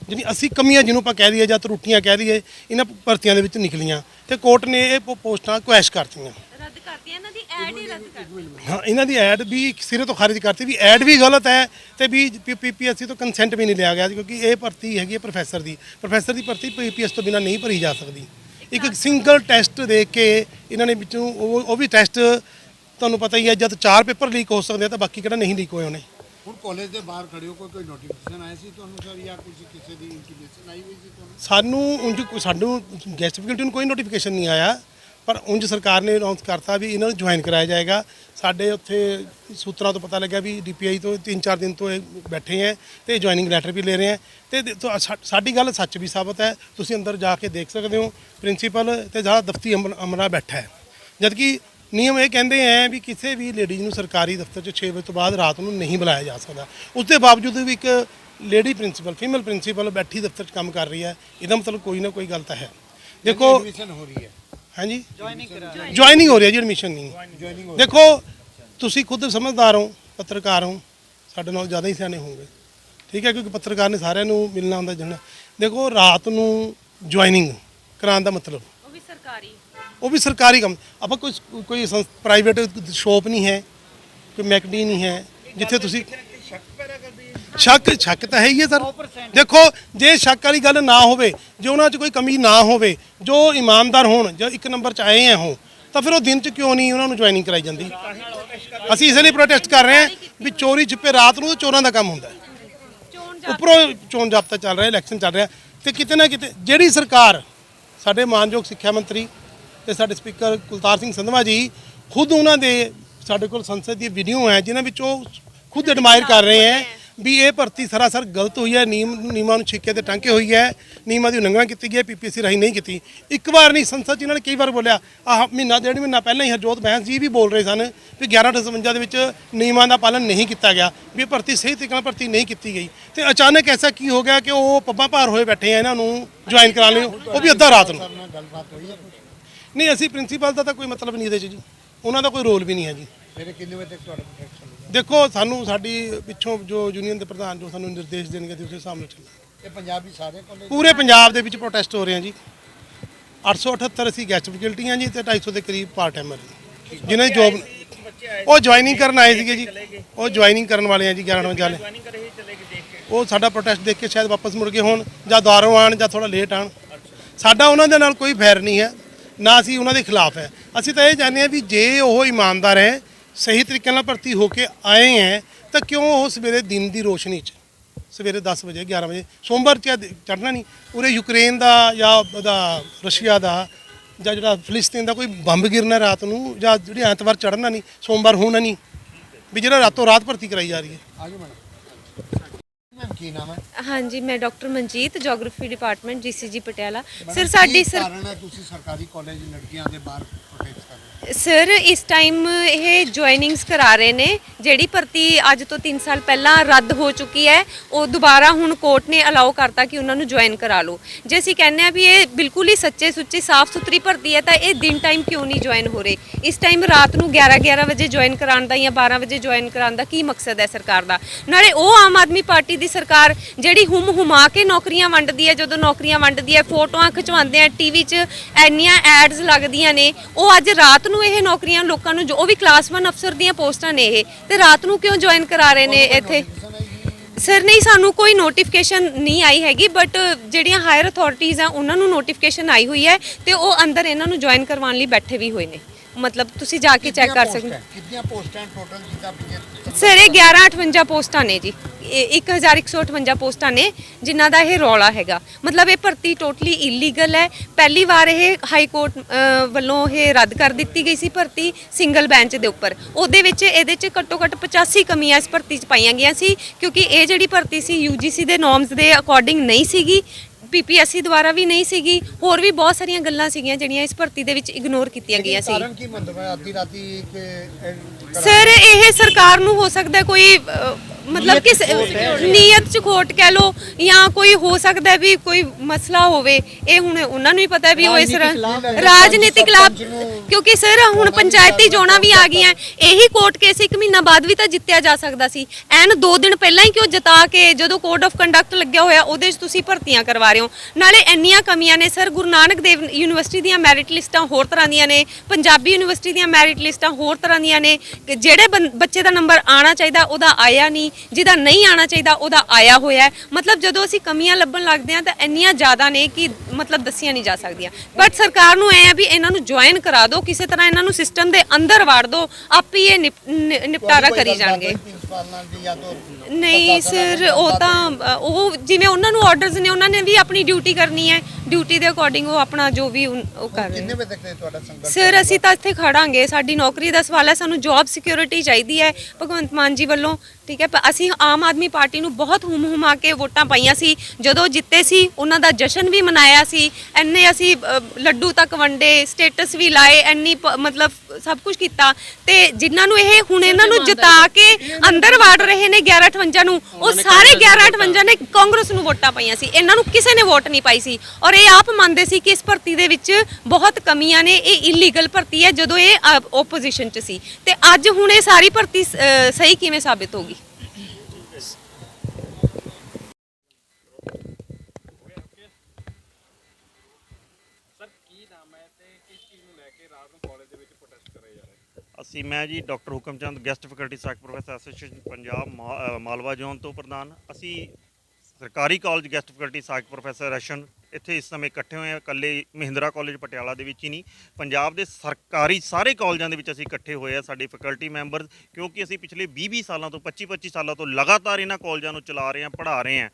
ਜਿਹੜੀ 80 ਕਮੀਆਂ ਜਿਹਨੂੰ ਆਪਾਂ ਕਹਿ ਦਈਏ ਜਾਂ ਤਰੁੱਟੀਆਂ ਕਹਿ ਦਈਏ, ਇਹਨਾਂ ਭਰਤੀਆਂ ਦੇ ਵਿੱਚ ਨਿਕਲੀਆਂ ਤੇ ਕੋਰਟ ਨੇ ਇਹ ਪੋ- ਪੋਸਟਾਂ ਕੁਐਸ਼ ਕਰਤੀਆਂ ਰੱਦ ਕਰਤੀ ਇਹਨਾਂ ਦੀ ਐਡ ਹੀ ਰੱਦ ਕਰਤੀ। ਹਾਂ ਇਹਨਾਂ ਦੀ ਐਡ ਵੀ ਸਿਰੇ ਤੋਂ ਖਾਰਿਜ ਕਰਤੀ ਵੀ ਐਡ ਵੀ ਗਲਤ ਹੈ ਤੇ ਵੀ ਪੀਪੀਐਸਸੀ ਤੋਂ ਕੰਸੈਂਟ ਵੀ ਨਹੀਂ ਲਿਆ ਗਿਆ ਕਿਉਂਕਿ ਇਹ ਭਰਤੀ ਹੈਗੀ ਹੈ ਪ੍ਰੋਫੈਸਰ ਦੀ। ਪ੍ਰੋਫੈਸਰ ਦੀ ਭਰਤੀ ਪੀਪੀਐਸ ਤੋਂ ਬਿਨਾਂ ਨਹੀਂ ਭਰੀ ਜਾ ਸਕਦੀ। ਇੱਕ ਸਿੰਗਲ ਟੈਸਟ ਦੇ ਕੇ ਇਹਨਾਂ ਨੇ ਵਿੱਚੋਂ ਉਹ ਉਹ ਵੀ ਟੈਸਟ ਤੁਹਾਨੂੰ ਪਤਾ ਹੀ ਹੈ ਜਦ ਚਾਰ ਪੇਪਰ ਲੀਕ ਹੋ ਸਕਦੇ ਆ ਤਾਂ ਬਾਕੀ ਕਿਹੜਾ ਨਹੀਂ ਲੀਕ ਹੋਏ ਹੋਣੇ। ਹੁਣ ਕਾਲਜ ਦੇ ਬਾਹਰ ਖੜੇ ਹੋ ਕੋਈ ਕੋਈ ਨੋਟੀਫਿਕੇਸ਼ਨ ਆਇਆ ਸੀ ਤੁਹਾਨੂੰ ਸਰ ਜਾਂ ਕੁਝ ਕਿਸੇ ਦੀ ਇੰਟੀਮੇਸ਼ਨ ਆਈ ਹੋਈ ਸੀ ਤੁਹਾਨੂੰ? ਸਾਨੂੰ ਉਂਝ ਸਾਨੂੰ ਗੈਸਟ ਫੈਕਲਟੀ ਨੂੰ ਕੋਈ ਨੋਟੀਫਿਕੇਸ਼ਨ ਨਹੀਂ ਆਇਆ। ਪਰ ਉਂਝ ਸਰਕਾਰ ਨੇ ਅਨਾਉਂਸ ਕਰਤਾ ਵੀ ਇਹਨਾਂ ਨੂੰ ਜੁਆਇਨ ਕਰਾਇਆ ਜਾਏਗਾ। ਸਾਡੇ ਉੱਥੇ ਸੂਤਰਾਂ ਤੋਂ ਪਤਾ ਲੱਗਿਆ ਵੀ ਡੀਪੀਆਈ ਤੋਂ 3-4 ਦਿਨ ਤੋਂ ਇਹ ਬੈਠੇ ਹੈ ਤੇ ਜੁਆਇਨਿੰਗ ਲੈਟਰ ਵੀ ਲੈ ਰਹੇ ਹੈ। ਤੇ ਸਾਡੀ ਗੱਲ ਸੱਚ ਵੀ ਸਾਬਤ ਹੈ। ਤੁਸੀਂ ਅੰਦਰ ਜਾ ਕੇ ਦੇਖ ਸਕਦੇ ਹੋ ਪ੍ਰਿੰਸੀਪਲ ਤੇ ਜਿਹੜਾ ਦਫ਼ਤੀ ਅਮਰ- ਅਮਲਾ ਬੈਠਾ ਹੈ। ਜਦਕਿ ਨਿਯਮ ਇਹ ਕਹਿੰਦੇ ਹੈ ਵੀ ਕਿਸੇ ਵੀ ਲੇਡੀਜ਼ ਨੂੰ ਸਰਕਾਰੀ ਦਫ਼ਤਰ 'ਚ 6 ਵਜੇ ਤੋਂ ਬਾਅਦ ਰਾਤ ਨੂੰ ਨਹੀਂ ਬੁਲਾਇਆ ਜਾ ਸਕਦਾ। ਉਸ ਦੇ ਬਾਵਜੂਦ ਵੀ ਇੱਕ ਲੇਡੀ ਪ੍ਰਿੰਸੀਪਲ ਫੀਮੇਲ ਪ੍ਰਿੰਸੀਪਲ ਬੈਠੀ ਦਫ਼ਤਰ 'ਚ ਕੰਮ ਕਰ ਰਹੀ ਹੈ। ਇਹਦਾ ਮਤਲਬ ਕੋਈ ਨਾ ਕੋਈ ਗੱਲ ਤਾਂ ਹੈ। ਦੇਖੋ ਐਡਮਿਸ਼ਨ ਹੋ ਰਹੀ ਹੈ। ਹਾਂਜੀ? ਜੁਆਇਨਿੰਗ ਹੋ। ਰਹੀ ਹੈ ਜੀ ਐਡਮਿਸ਼ਨ ਨਹੀਂ ਦੇਖੋ ਤੁਸੀਂ ਖੁਦ ਸਮਝਦਾਰ ਹੋ ਪੱਤਰਕਾਰ ਹੋ ਸਾਡੇ ਨਾਲ ਜ਼ਿਆਦਾ ਹੀ ਸਿਆਣੇ ਹੋਵੋਗੇ। ਠੀਕ ਹੈ ਕਿਉਂਕਿ ਪੱਤਰਕਾਰ ਨੇ ਸਾਰਿਆਂ ਨੂੰ ਮਿਲਣਾ ਹੁੰਦਾ ਜਣਾ ਦੇਖੋ ਰਾਤ ਨੂੰ ਜੁਆਇਨਿੰਗ ਕਰਾਉਣ ਦਾ ਮਤਲਬ। ਉਹ ਵੀ ਸਰਕਾਰੀ। ਉਹ ਵੀ ਸਰਕਾਰੀ ਕੰਮ। ਆਪਾਂ ਕੋਈ ਕੋਈ ਪ੍ਰਾਈਵੇਟ ਸ਼ੋਪ ਨਹੀਂ ਹੈ ਕੋਈ ਮੈਕਡੀ ਨਹੀਂ ਹੈ ਜਿੱਥੇ ਤੁਸੀਂ ਸ਼ੱਕ ਸ਼ੱਕ ਤਾਂ ਹੈ ਹੀ ਹੈ ਸਰ। ਦੇਖੋ ਜੇ ਸ਼ੱਕ ਵਾਲੀ ਗੱਲ ਨਾ ਹੋਵੇ ਜੇ ਉਹਨਾਂ 'ਚ ਕੋਈ ਕਮੀ ਨਾ ਹੋਵੇ ਜੋ ਇਮਾਨਦਾਰ ਹੋਣ ਜੋ ਇੱਕ ਨੰਬਰ 'ਚ ਆਏ ਆ ਉਹ ਤਾਂ ਫਿਰ ਉਹ ਦਿਨ 'ਚ ਕਿਉਂ ਨਹੀਂ ਉਹਨਾਂ ਨੂੰ ਜੁਆਇਨਿੰਗ ਕਰਾਈ ਜਾਂਦੀ? ਅਸੀਂ ਇਸ ਲਈ ਪ੍ਰੋਟੈਸਟ ਕਰ ਰਹੇ ਹਾਂ ਵੀ ਚੋਰੀ ਛਿਪੇ ਰਾਤ ਨੂੰ ਚੋਰਾਂ ਦਾ ਕੰਮ ਹੁੰਦਾ। ਹੈ ਉੱਪਰੋਂ ਚੋਣ ਜਾਬਤਾ ਚੱਲ ਰਿਹਾ ਇਲੈਕਸ਼ਨ ਚੱਲ ਰਿਹਾ ਤੇ ਕਿਤੇ ਨਾ ਕਿਤੇ ਜਿਹੜੀ ਸਰਕਾਰ ਸਾਡੇ ਮਾਨਯੋਗ ਸਿੱਖਿਆ ਮੰਤਰੀ ਤੇ ਸਾਡੇ ਸਪੀਕਰ ਕੁਲਤਾਰ ਸਿੰਘ ਸੰਧਵਾ ਜੀ ਖੁਦ ਉਹਨਾਂ ਦੇ ਸਾਡੇ ਕੋਲ ਸੰਸਦ ਦੀ ਵੀਡੀਓ ਹੈ ਜਿਨ੍ਹਾਂ ਵਿੱਚ ਉਹ ਖੁਦ ਐਡਮਾਇਰ ਕਰ ਰਹੇ ਹੈ ਵੀ ਇਹ ਭਰਤੀ ਸਰਾਸਰ ਗਲਤ ਹੋਈ ਹੈ ਨਿਯਮ ਨਿਯਮਾਂ ਨੂੰ ਛਿੱਕੇ ਤੇ ਟਾਂਕੇ ਹੋਈ ਹੈ ਨਿਯਮਾਂ ਦੀ ਉਲੰਘਣਾ ਕੀਤੀ ਗਈ ਹੈ ਪੀਪੀਐਸਸੀ ਰਾਹੀਂ ਨਹੀਂ ਕੀਤੀ। ਇੱਕ ਵਾਰ ਨਹੀਂ, ਸੰਸਦ 'ਚ ਇਹਨਾਂ ਨੇ ਕਈ ਵਾਰ ਬੋਲਿਆ, ਆਹ ਮਹੀਨਾ, ਡੇਢ ਮਹੀਨਾ ਪਹਿਲਾਂ ਹੀ ਹਰਜੋਤ ਬੈਂਸ ਜੀ ਵੀ ਬੋਲ ਰਹੇ ਸਨ ਵੀ 1158 ਦੇ ਵਿੱਚ ਨਿਯਮਾਂ ਦਾ ਪਾਲਣ ਨਹੀਂ ਕੀਤਾ ਗਿਆ, ਵੀ ਭਰਤੀ ਸਹੀ ਤਰੀਕੇ ਨਾਲ ਭਰਤੀ ਨਹੀਂ ਕੀਤੀ ਗਈ। ਤੇ ਅਚਾਨਕ ਐਸਾ ਕੀ ਹੋ ਗਿਆ ਕਿ ਉਹ ਪੱਬਾਂ ਭਾਰ ਹੋਏ ਬੈਠੇ ਆ ਇਹਨਾਂ ਨੂੰ ਜੁਆਇਨ ਕਰਾਉਣ ਲਈ, ਉਹ ਵੀ ਅੱਧਾ ਰਾਤ ਨੂੰ। ਨਹੀਂ, ਅਸੀਂ ਪ੍ਰਿੰਸੀਪਲ ਦਾ ਤਾਂ ਕੋਈ ਮਤਲਬ ਨਹੀਂ ਇਹਦੇ 'ਚ ਜੀ। ਉਹਨਾਂ ਦਾ ਕੋਈ ਰੋਲ ਵੀ ਨਹੀਂ ਹੈ ਜੀ। ਫਿਰ ਕਿੰਨੇ ਵਜੇ ਤੱਕ ਤੁਹਾਡਾ ਪ੍ਰੋਜੈਕਟ ਦੇਖੋ ਸਾਨੂੰ ਸਾਡੀ ਪਿੱਛੋਂ ਜੋ ਯੂਨੀਅਨ ਦੇ ਪ੍ਰਧਾਨ ਜੋ ਸਾਨੂੰ ਨਿਰਦੇਸ਼ ਦੇਣਗੇ ਤੇ ਉਸੇ ਹਿਸਾਬ ਨਾਲ ਚੱਲਾਂਗੇ ਇਹ ਪੰਜਾਬੀ ਸਾਰੇ ਕਾਲਜ ਪੂਰੇ ਪੰਜਾਬ ਦੇ ਵਿੱਚ ਪ੍ਰੋਟੈਸਟ ਹੋ ਰਹੇ ਆ ਜੀ। 878 ਅਸੀਂ ਗੈਸਟ ਫੈਕਲਟੀਆਂ ਜੀ ਤੇ 250 ਦੇ ਕਰੀਬ ਪਾਰਟ ਟਾਈਮਰ ਜਿਨ੍ਹਾਂ ਦੀ ਜੋਬ ਉਹ ਜੁਆਇਨਿੰਗ ਕਰਨ ਆਏ ਸੀਗੇ ਜੀ। ਉਹ ਜੁਆਇਨਿੰਗ ਕਰਨ ਵਾਲੇ ਆ ਜੀ 11 ਵਜੇ ਵਾਲੇ। ਉਹ ਸਾਡਾ ਪ੍ਰੋਟੈਸਟ ਦੇਖ ਕੇ ਸ਼ਾਇਦ ਵਾਪਸ ਮੁੜ ਗਏ ਹੋਣ ਜਾਂ ਦੁਬਾਰਾ ਆਣ ਜਾਂ ਥੋੜਾ ਲੇਟ ਆਣ ਸਾਡਾ ਉਹਨਾਂ ਦੇ ਨਾਲ ਕੋਈ ਫੈਰ ਨਹੀਂ ਹੈ ਨਾ ਅਸੀਂ ਉਹਨਾਂ ਦੇ ਖਿਲਾਫ ਹੈ। ਅਸੀਂ ਤਾਂ ਇਹ ਚਾਹੁੰਦੇ ਹਾਂ ਵੀ ਜੇ ਉਹ ਇਮਾਨਦਾਰ ਹੈ ਸਹੀ ਤਰੀਕੇ ਨਾਲ ਭਰਤੀ ਹੋ ਕੇ ਆਏ ਹੈ ਤਾਂ ਕਿਉਂ ਉਹ ਸਵੇਰੇ ਦਿਨ ਦੀ ਰੋਸ਼ਨੀ 'ਚ? ਸਵੇਰੇ 10 ਵਜੇ 11 ਵਜੇ ਸੋਮਵਾਰ ਚ ਚੜਨਾ ਨਹੀਂ। ਉਰੇ ਯੂਕਰੇਨ ਦਾ ਜਾਂ ਉਹਦਾ ਰਸ਼ੀਆ ਦਾ ਜਾਂ ਜਿਹੜਾ ਫਿਲਿਸਤੀਨ ਦਾ ਕੋਈ ਬੰਬ ਗਿਰਨਾ ਰਾਤ ਨੂੰ ਜਾਂ ਜਿਹੜੀ ਐਤਵਾਰ ਚੜਨਾ ਨਹੀਂ ਸੋਮਵਾਰ ਹੋਣਾ ਨਹੀਂ ਵੀ ਜਿਹੜਾ ਰਾਤੋਂ ਰਾਤ ਭਰਤੀ ਕਰਾਈ ਜਾ ਰਹੀ ਹੈ। ਆਜੋ ਮੈਡਮ। ਮੈਮ ਕੀ ਨਾਮ ਹੈ? ਹਾਂਜੀ ਮੈਂ doctor Manjit geography department GCG Patiala. Sir ਸਾਡੀ ਕੀ ਸਰ ਕਾਰਨ ਹੈ ਤੁਸੀਂ ਸਰਕਾਰੀ ਕਾਲਜ ਲੜਕੀਆਂ ਦੇ ਬਾਹਰ ਸਰ ਇਸ ਟਾਈਮ ਇਹ ਜੁਆਇਨਿੰਗਸ ਕਰਾ ਰਹੇ ਨੇ, ਜਿਹੜੀ ਭਰਤੀ ਅੱਜ ਤੋਂ 3 ਸਾਲ ਪਹਿਲਾਂ ਰੱਦ ਹੋ ਚੁੱਕੀ ਹੈ, ਉਹ ਦੁਬਾਰਾ ਹੁਣ ਕੋਰਟ ਨੇ ਅਲਾਉ ਕਰਤਾ ਕਿ ਉਹਨਾਂ ਨੂੰ ਜੁਆਇਨ ਕਰਾ ਲਓ। ਜੇ ਅਸੀਂ ਕਹਿੰਦੇ ਆ ਵੀ ਇਹ ਬਿਲਕੁਲ ਹੀ ਸੱਚੇ ਸੁੱਚੇ ਸਾਫ਼ ਸੁਥਰੀ ਭਰਤੀ ਹੈ, ਤਾਂ ਇਹ ਦਿਨ ਟਾਈਮ ਕਿਉਂ ਨਹੀਂ ਜੁਆਇਨ ਹੋ ਰਹੇ? ਇਸ ਟਾਈਮ ਰਾਤ ਨੂੰ 11 11 ਵਜੇ ਜੁਆਇਨ ਕਰਾਉਣ ਦਾ ਜਾਂ 12 ਵਜੇ ਜੁਆਇਨ ਕਰਾਉਣ ਦਾ ਕੀ ਮਕਸਦ ਹੈ ਸਰਕਾਰ ਦਾ? ਨਾਲੇ ਉਹ ਆਮ ਆਦਮੀ ਪਾਰਟੀ ਦੀ ਸਰਕਾਰ ਜਿਹੜੀ ਹੁਮ ਹੁਮਾ ਕੇ ਨੌਕਰੀਆਂ ਵੰਡਦੀ ਹੈ, ਜਦੋਂ ਨੌਕਰੀਆਂ ਵੰਡਦੀ ਹੈ, ਫੋਟੋਆਂ ਖਿਚਵਾਉਂਦੇ ਆ ਟੀਵੀ 'ਚ ਐਨੀਆਂ ਐਡਸ ਲੱਗਦੀਆਂ ਨੇ, ਉਹ ਅੱਜ ਰਾਤ ਨੂੰ ਇਹ ਨੌਕਰੀਆਂ ਲੋਕਾਂ ਨੂੰ ਜੋ ਉਹ ਵੀ ਕਲਾਸ 1 ਅਫਸਰ ਦੀਆਂ ਪੋਸਟਾਂ ਨੇ ਇਹ। ਤੇ ਰਾਤ ਨੂੰ ਕਿਉਂ ਜੁਆਇਨ ਕਰਾ ਰਹੇ ਨੇ ਇੱਥੇ? ਸਰ ਨਹੀਂ ਸਾਨੂੰ ਕੋਈ ਨੋਟੀਫਿਕੇਸ਼ਨ ਨਹੀਂ ਆਈ ਹੈਗੀ ਬਟ ਜਿਹੜੀਆਂ ਹਾਇਰ ਅਥਾਰਟੀਆਂ ਆ ਉਹਨਾਂ ਨੂੰ ਨੋਟੀਫਿਕੇਸ਼ਨ ਆਈ ਹੋਈ ਹੈ ਤੇ ਉਹ ਅੰਦਰ ਇਹਨਾਂ ਨੂੰ ਜੁਆਇਨ ਕਰਵਾਉਣ ਲਈ ਬੈਠੇ ਵੀ ਹੋਏ ਨੇ। ਮਤਲਬ ਤੁਸੀਂ ਜਾ ਕੇ ਚੈੱਕ ਕਰ ਸਕਦੇ ਹੋ? ਕਿੰਨੀਆਂ ਪੋਸਟਾਂ ਟੋਟਲ ਜਿੱਦਾਂ ਵੀ ਸਰ ਇਹ 1158 ਪੋਸਟਾਂ ਨੇ ਜੀ। ਇਹ 1158 ਪੋਸਟਾਂ ਨੇ ਜਿਨ੍ਹਾਂ ਦਾ ਇਹ ਰੌਲਾ ਹੈਗਾ। ਮਤਲਬ ਇਹ ਭਰਤੀ ਟੋਟਲੀ ਇਲੀਗਲ ਹੈ। ਪਹਿਲੀ ਵਾਰ ਇਹ ਹਾਈ ਕੋਰਟ ਵੱਲੋਂ ਇਹ ਰੱਦ ਕਰ ਦਿੱਤੀ ਗਈ ਸੀ ਭਰਤੀ ਸਿੰਗਲ ਬੈਂਚ ਦੇ ਉੱਪਰ। ਉਹਦੇ ਵਿੱਚ ਇਹਦੇ ਚ ਘੱਟੋ ਘੱਟ 85 ਕਮੀਆਂ ਇਸ ਭਰਤੀ ਚ ਪਾਈਆਂ ਗਈਆਂ ਸੀ ਕਿਉਂਕਿ ਇਹ ਜਿਹੜੀ ਭਰਤੀ ਸੀ UGC ਦੇ ਨੋਰਮਸ ਦੇ ਅਕੋਰਡਿੰਗ ਨਹੀਂ ਸੀਗੀ। ਪੀਪੀਐਸਸੀ ਦੁਆਰਾ ਵੀ ਨਹੀਂ ਸੀਗੀ ਹੋਰ ਵੀ ਬਹੁਤ ਸਾਰੀਆਂ ਗੱਲਾਂ ਸੀਗੀਆਂ ਜਿਹੜੀਆਂ ਇਸ ਭਰਤੀ ਦੇ ਵਿੱਚ ਇਗਨੋਰ ਕੀਤੀਆਂ ਗਈਆਂ ਸੀ। ਕਾਰਨ ਕੀ ਮੰਨਦੇ ਹੋ? ਅੱਧੀ ਰਾਤੀ ਕਿ ਇਹ- ਸਰ ਇਹ ਸਰਕਾਰ ਨੂੰ ਹੋ ਸਕਦਾ ਕੋਈ ਮਤਲਬ ਕਿ ਨੀਅਤ ਚ ਖੋਟ ਕਹਿ ਲੋ ਜਾਂ ਕੋਈ ਹੋ ਸਕਦਾ ਵੀ ਕੋਈ ਮਸਲਾ ਹੋਵੇ ਇਹ ਹੁਣ ਉਹਨਾਂ ਨੂੰ ਹੀ ਪਤਾ ਵੀ ਉਹ ਇਸ ਰਾਜਨੀਤਿਕ ਲਾਭ ਕਿਉਂਕਿ ਸਰ ਹੁਣ ਪੰਚਾਇਤੀ ਚੋਣਾਂ ਵੀ ਆ ਗਈਆਂ ਇਹੀ ਕੋਰਟ ਕੇਸ ਇੱਕ ਮਹੀਨਾ ਬਾਅਦ ਵੀ ਤਾਂ ਜਿੱਤਿਆ ਜਾ ਸਕਦਾ ਸੀ। ਐਨ 2 ਦਿਨ ਪਹਿਲਾਂ ਹੀ ਕਿਉਂ ਜਿਤਾ ਕੇ ਜਦੋਂ ਕੋਡ ਆਫ ਕੰਡਕਟ ਲੱਗਿਆ ਹੋਇਆ ਉਹਦੇ 'ਚ ਤੁਸੀਂ ਭਰਤੀਆਂ ਕਰਵਾ ਰਹੇ ਹੋ। ਨਾਲੇ ਇੰਨੀਆਂ ਕਮੀਆਂ ਨੇ ਸਰ ਗੁਰੂ ਨਾਨਕ ਦੇਵ ਯੂਨੀਵਰਸਿਟੀ ਦੀਆਂ ਮੈਰਿਟ ਲਿਸਟਾਂ ਹੋਰ ਤਰ੍ਹਾਂ ਦੀਆਂ ਨੇ ਪੰਜਾਬੀ ਯੂਨੀਵਰਸਿਟੀ ਦੀਆਂ ਮੈਰਿਟ ਲਿਸਟਾਂ ਹੋਰ ਤਰ੍ਹਾਂ ਦੀਆਂ ਨੇ ਕਿ ਜਿਹੜੇ ਬੱਚੇ ਦਾ ਨੰਬਰ ਆਣਾ ਚਾਹੀਦਾ ਉਹਦਾ ਆਇਆ ਨਹੀਂ। ਜਿਹਦਾ ਨਹੀਂ ਆਣਾ ਚਾਹੀਦਾ ਉਹਦਾ ਆਇਆ ਹੋਇਆ ਹੈ। ਮਤਲਬ ਜਦੋਂ ਅਸੀਂ ਕਮੀਆਂ ਲੱਭਣ ਲੱਗਦੇ ਹਾਂ ਤਾਂ ਇੰਨੀਆਂ ਜ਼ਿਆਦਾ ਨੇ ਕਿ ਮਤਲਬ ਦੱਸੀਆਂ ਨਹੀਂ ਜਾ ਸਕਦੀਆਂ ਬਟ ਸਰਕਾਰ ਨੂੰ ਐ ਆ ਵੀ ਇਹਨਾਂ ਨੂੰ ਜੁਆਇਨ ਕਰਾ ਦਿਓ ਕਿਸੇ ਤਰ੍ਹਾਂ ਇਹਨਾਂ ਨੂੰ ਸਿਸਟਮ ਦੇ ਅੰਦਰ ਵਾੜ ਦਿਓ ਆਪੇ ਹੀ ਇਹ ਨਿਪ- ਨਿ- ਨਿਪਟਾਰਾ ਕਰੀ ਜਾਣਗੇ ਪ੍ਰਿੰਸੀਪਲ ਨਾਲ ਜੀ ਜਾਂ ਤਾਂ ਨਹੀਂ ਸਰ ਉਹ ਤਾਂ ਉਹ ਜਿਵੇਂ ਉਹਨਾਂ ਨੂੰ ਆਰਡਰਸ ਨੇ ਉਹਨਾਂ ਨੇ ਵੀ ਆਪਣੀ ਡਿਊਟੀ ਕਰਨੀ ਹੈ। ਡਿਊਟੀ ਦੇ ਅਕੋਰਡਿੰਗ ਉਹ ਆਪਣਾ ਜੋ ਵੀ ਉਨ- ਉਹ ਕਰ ਰਹੇ ਕਿੰਨੇ ਨੇ। ਵਜੇ ਤੱਕ ਤੁਹਾਡਾ ਸੰਘਰਸ਼ ਸਰ ਅਸੀਂ ਤਾਂ ਇੱਥੇ ਖੜਾਂਗੇ। ਸਾਡੀ ਨੌਕਰੀ ਦਾ ਸਵਾਲ ਹੈ ਸਾਨੂੰ ਜੌਬ ਸਿਕਿਉਰਿਟੀ ਚਾਹੀਦੀ ਹੈ ਭਗਵੰਤ ਮਾਨ ਜੀ ਵੱਲੋਂ। ਠੀਕ ਹੈ ਅਸੀਂ ਆਮ ਆਦਮੀ ਪਾਰਟੀ ਨੂੰ ਬਹੁਤ ਹੁਮ ਹੁਮਾ ਕੇ ਵੋਟਾਂ ਪਾਈਆਂ ਸੀ। ਜਦੋਂ ਜਿੱਤੇ ਸੀ ਉਹਨਾਂ ਦਾ ਜਸ਼ਨ ਵੀ ਮਨਾਇਆ ਸੀ। ਐਨੇ ਅਸੀਂ ਅ, ਲੱਡੂ ਤੱਕ ਵੰਡੇ ਸਟੇਟਸ ਵੀ ਲਾਏ ਐਨੀ ਪ- ਮਤਲਬ ਸਭ ਕੁਝ ਕੀਤਾ ਤੇ ਜਿਨ੍ਹਾਂ ਨੂੰ ਇਹ ਹੁਣ ਇਹਨਾਂ ਨੂੰ ਜਿਤਾ ਕੇ ਅੰਦਰ ਵਾੜ ਰਹੇ ਨੇ 1158 ਨੂੰ ਉਹ ਸਾਰੇ 1158 ਨੇ ਕਾਂਗਰਸ ਨੂੰ ਵੋਟਾਂ ਪਾਈਆਂ ਸੀ। ਇਹਨਾਂ ਨੂੰ ਕਿਸੇ ਨੇ ਵੋਟ ਨਹੀਂ ਪਾਈ ਸੀ। ਔਰ ਇਹ ਆਪ ਮੰਨਦੇ ਸੀ ਕਿ ਇਸ ਭਰਤੀ ਦੇ ਵਿੱਚ ਬਹੁਤ ਕਮੀਆਂ ਨੇ। ਇਹ ਇਲੀਗਲ ਭਰਤੀ ਹੈ ਜਦੋਂ ਇਹ ਆਪੋਜੀਸ਼ਨ 'ਚ ਸੀ। ਤੇ ਅੱਜ ਹੁਣ ਇਹ ਸਾਰੀ ਭਰਤੀ ਅ, ਸਹੀ ਕਿਵੇਂ ਸਾਬਿਤ ਹੋਗੀ ਰਹੇ ਮੈਂ ਜੀ doctor Hukam Chand guest faculty ਸੈਕ ਪ੍ਰੋਫੈਸਰ ਐਸੋਸੀਏਸ਼ਨ ਪੰਜਾਬ, ਮਾ- ਮਾਲਵਾ ਜ਼ੋਨ ਤੋਂ ਪ੍ਰਧਾਨ। ਅਸੀਂ ਸਰਕਾਰੀ ਕਾਲਜ ਗੈਸਟ ਫੈਕਲਟੀ ਸੈਕ ਪ੍ਰੋਫੈਸਰ ਰਸ਼ਨ, ਇੱਥੇ ਇਸ ਸਮੇਂ ਇਕੱਠੇ ਹੋਏ ਹਾਂ। ਇਕੱਲੇ ਮਹਿੰਦਰਾ ਕਾਲਜ ਪਟਿਆਲਾ ਦੇ ਵਿੱਚ ਹੀ ਨਹੀਂ, ਪੰਜਾਬ ਦੇ ਸਰਕਾਰੀ ਸਾਰੇ ਕਾਲਜਾਂ ਦੇ ਵਿੱਚ ਅਸੀਂ ਇਕੱਠੇ ਹੋਏ ਆ ਸਾਡੇ ਫੈਕਲਟੀ ਮੈਂਬਰ, ਕਿਉਂਕਿ ਅਸੀਂ ਪਿਛਲੇ 20-20 ਸਾਲਾਂ ਤੋਂ 25-25 ਸਾਲਾਂ ਤੋਂ ਲਗਾਤਾਰ ਇਹਨਾਂ ਕਾਲਜਾਂ ਨੂੰ ਚਲਾ ਰਹੇ ਹਾਂ, ਪੜ੍ਹਾ ਰਹੇ ਹਾਂ।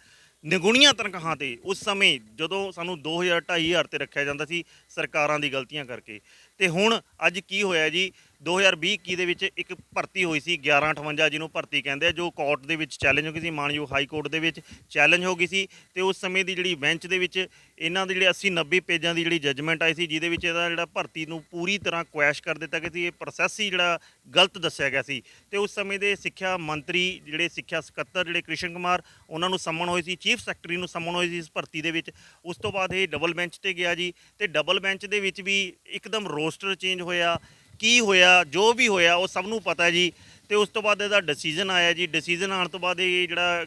ਨਿਗੁਣੀਆਂ ਤਨਖਾਹਾਂ ਤੇ, ਉਸ ਸਮੇਂ ਜਦੋਂ ਸਾਨੂੰ 2000 2500 ਤੇ ਰੱਖਿਆ ਜਾਂਦਾ ਸੀ, ਸਰਕਾਰਾਂ ਦੀ ਗਲਤੀਆਂ ਕਰਕੇ। ਤੇ ਹੁਣ ਅੱਜ ਕੀ ਹੋਇਆ ਜੀ? 2020-21 ਦੇ ਵਿੱਚ ਇੱਕ ਭਰਤੀ ਹੋਈ ਸੀ 1158 ਜਿਹਨੂੰ ਭਰਤੀ ਕਹਿੰਦੇ ਆ, ਜੋ ਕੋਰਟ ਦੇ ਵਿੱਚ ਚੈਲੰਜ ਹੋ ਗਈ ਸੀ, ਮਾਨਯੋਗ ਹਾਈ ਕੋਰਟ ਦੇ ਵਿੱਚ ਚੈਲੰਜ ਹੋ ਗਈ ਸੀ ਤੇ ਉਸ ਸਮੇਂ ਦੀ ਜਿਹੜੀ ਬੈਂਚ ਦੇ ਵਿੱਚ ਇਹਨਾਂ ਦੇ ਜਿਹੜੇ 80 90 ਪੇਜਾਂ ਦੀ ਜਿਹੜੀ ਜੱਜਮੈਂਟ ਆਈ ਸੀ, ਜਿਹਦੇ ਵਿੱਚ ਇਹਦਾ ਜਿਹੜਾ ਭਰਤੀ ਨੂੰ ਪੂਰੀ ਤਰ੍ਹਾਂ ਕੁਐਸ਼ ਕਰ ਦਿੱਤਾ ਗਿਆ ਸੀ, ਇਹ ਪ੍ਰੋਸੈਸ ਹੀ ਜਿਹੜਾ ਗਲਤ ਦੱਸਿਆ ਗਿਆ ਸੀ। ਤੇ ਉਸ ਸਮੇਂ ਦੇ ਸਿੱਖਿਆ ਮੰਤਰੀ, ਜਿਹੜੇ ਸਿੱਖਿਆ ਸਕੱਤਰ ਜਿਹੜੇ ਕ੍ਰਿਸ਼ਨ ਕੁਮਾਰ, ਉਹਨਾਂ ਨੂੰ ਸੰਮਣ ਹੋਈ ਸੀ ਚੀਫ ਸੈਕਟਰੀ ਨੂੰ ਸੰਮਣ ਹੋਈ ਸੀ ਇਸ ਭਰਤੀ ਦੇ ਵਿੱਚ। ਉਸ ਤੋਂ ਬਾਅਦ ਇਹ ਡਬਲ ਬੈਂਚ ਤੇ ਗਿਆ ਜੀ ਤੇ ਡਬਲ ਬੈਂਚ ਦੇ ਵਿੱਚ ਵੀ ਇੱਕਦਮ ਰੋ ਰੋਸਟਰ ਚੇਂਜ ਹੋਇਆ, ਕੀ ਹੋਇਆ, ਜੋ ਵੀ ਹੋਇਆ, ਉਹ ਸਭ ਨੂੰ ਪਤਾ ਜੀ। ਤੇ ਉਸ ਤੋਂ ਬਾਅਦ ਇਹਦਾ ਡਿਸੀਜਨ ਆਇਆ ਜੀ। ਡਿਸੀਜਨ ਆਉਣ ਤੋਂ ਬਾਅਦ ਇਹ ਜਿਹੜਾ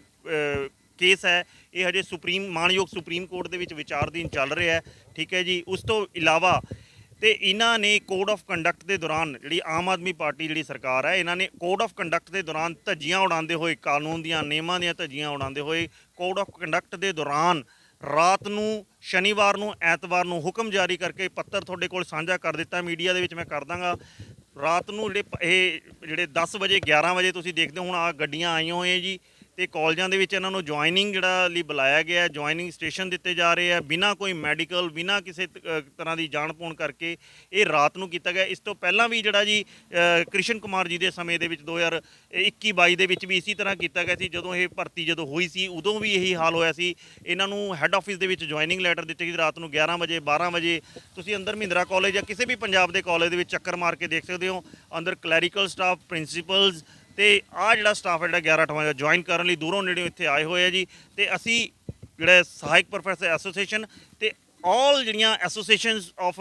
ਕੇਸ ਹੈ, ਇਹ ਹਜੇ ਸੁਪਰੀਮ, ਮਾਨਯੋਗ ਸੁਪਰੀਮ ਕੋਰਟ ਦੇ ਵਿੱਚ ਵਿਚਾਰਧੀਨ ਚੱਲ ਰਿਹਾ ਹੈ। ਠੀਕ ਹੈ ਜੀ। ਉਸ ਤੋਂ ਇਲਾਵਾ ਤੇ ਇਹਨਾਂ ਨੇ ਕੋਡ ਆਫ ਕੰਡਕਟ ਦੇ ਦੌਰਾਨ, ਜਿਹੜੀ ਆਮ ਆਦਮੀ ਪਾਰਟੀ ਜਿਹੜੀ ਸਰਕਾਰ ਹੈ, ਇਹਨਾਂ ਨੇ ਕੋਡ ਆਫ ਕੰਡਕਟ ਦੇ ਦੌਰਾਨ ਧੱਜੀਆਂ ਉਡਾਉਂਦੇ ਹੋਏ, ਕਾਨੂੰਨ ਦੀਆਂ ਨਿਯਮਾਂ ਦੀਆਂ ਧੱਜੀਆਂ ਉਡਾਉਂਦੇ ਹੋਏ ਕੋਡ ਆਫ ਕੰਡਕਟ ਦੇ ਦੌਰਾਨ ਰਾਤ ਨੂੰ, ਸ਼ਨੀਵਾਰ ਨੂੰ, ਐਤਵਾਰ ਨੂੰ ਹੁਕਮ ਜਾਰੀ ਕਰਕੇ ਪੱਤਰ ਤੁਹਾਡੇ ਕੋਲ ਸਾਂਝਾ ਕਰ ਦਿੱਤਾ। ਮੀਡੀਆ ਦੇ ਵਿੱਚ ਮੈਂ ਕਰ ਦਾਂਗਾ। ਰਾਤ ਨੂੰ ਜਿਹੜੇ ਇਹ ਜਿਹੜੇ 10 ਵਜੇ 11 ਵਜੇ ਤੁਸੀਂ ਦੇਖਦੇ ਹੋ, ਹੁਣ ਆ ਗੱਡੀਆਂ ਆਈਆਂ ਹੋਈਆਂ ਜੀ। ਤੇ ਕਾਲਜਾਂ ਦੇ ਵਿੱਚ ਇਹਨਾਂ ਨੂੰ ਜੁਆਇਨਿੰਗ ਜਿਹੜਾ ਲਈ ਬੁਲਾਇਆ ਗਿਆ ਹੈ ਜੁਆਇਨਿੰਗ ਸਟੇਸ਼ਨ ਦਿੱਤੇ ਜਾ ਰਹੇ ਆ ਬਿਨਾਂ ਕੋਈ ਮੈਡੀਕਲ ਬਿਨਾਂ ਕਿਸੇ ਤ- ਅ, ਤਰ੍ਹਾਂ ਦੀ ਜਾਣ ਪੂਣ ਕਰਕੇ ਇਹ ਰਾਤ ਨੂੰ ਕੀਤਾ ਗਿਆ। ਇਸ ਤੋਂ ਪਹਿਲਾਂ ਵੀ ਜਿਹੜਾ ਜੀ ਅ, ਕ੍ਰਿਸ਼ਨ ਕੁਮਾਰ ਜੀ ਦੇ ਸਮੇਂ ਦੇ ਵਿੱਚ 2021 22 ਦੇ ਵਿੱਚ ਵੀ ਇਸੇ ਤਰ੍ਹਾਂ ਕੀਤਾ ਗਿਆ ਸੀ ਜਦੋਂ ਇਹ ਭਰਤੀ ਜਦੋਂ ਹੋਈ ਸੀ ਉਦੋਂ ਵੀ ਇਹੀ ਹਾਲ ਹੋਇਆ ਸੀ। ਇਹਨਾਂ ਨੂੰ ਹੈੱਡ ਆਫਿਸ ਦੇ ਵਿੱਚ ਜੁਆਇਨਿੰਗ ਲੈਟਰ ਦਿੱਤੇ ਗਏ ਰਾਤ ਨੂੰ 11 ਵਜੇ 12 ਵਜੇ। ਤੁਸੀਂ ਅੰਦਰ ਮਹਿੰਦਰਾ ਕਾਲਜ ਜਾਂ ਕਿਸੇ ਵੀ ਪੰਜਾਬ ਦੇ ਕਾਲਜ ਦੇ ਵਿੱਚ ਚੱਕਰ ਮਾਰ ਕੇ ਦੇਖ ਸਕਦੇ ਹੋ। ਅੰਦਰ ਕਲੈਰੀਕਲ ਸਟਾਫ ਪ੍ਰਿੰਸੀਪਲਸ ਤੇ ਆ ਜਿਹੜਾ ਸਟਾਫ ਜਿਹੜਾ 11 18 ਜੁਆਇਨ ਕਰਨ ਲਈ ਦੂਰੋਂ ਨੇੜਿਓਂ ਇੱਥੇ ਆਏ ਹੋਏ ਆ ਜੀ। ਤੇ ਅਸੀਂ ਜਿਹੜਾ ਸਹਾਇਕ ਪ੍ਰੋਫੈਸਰ ਐਸੋਸੀਏਸ਼ਨ ਤੇ ਆਲ ਜਿਹੜੀਆਂ ਐਸੋਸੀਏਸ਼ਨਸ ਆਫ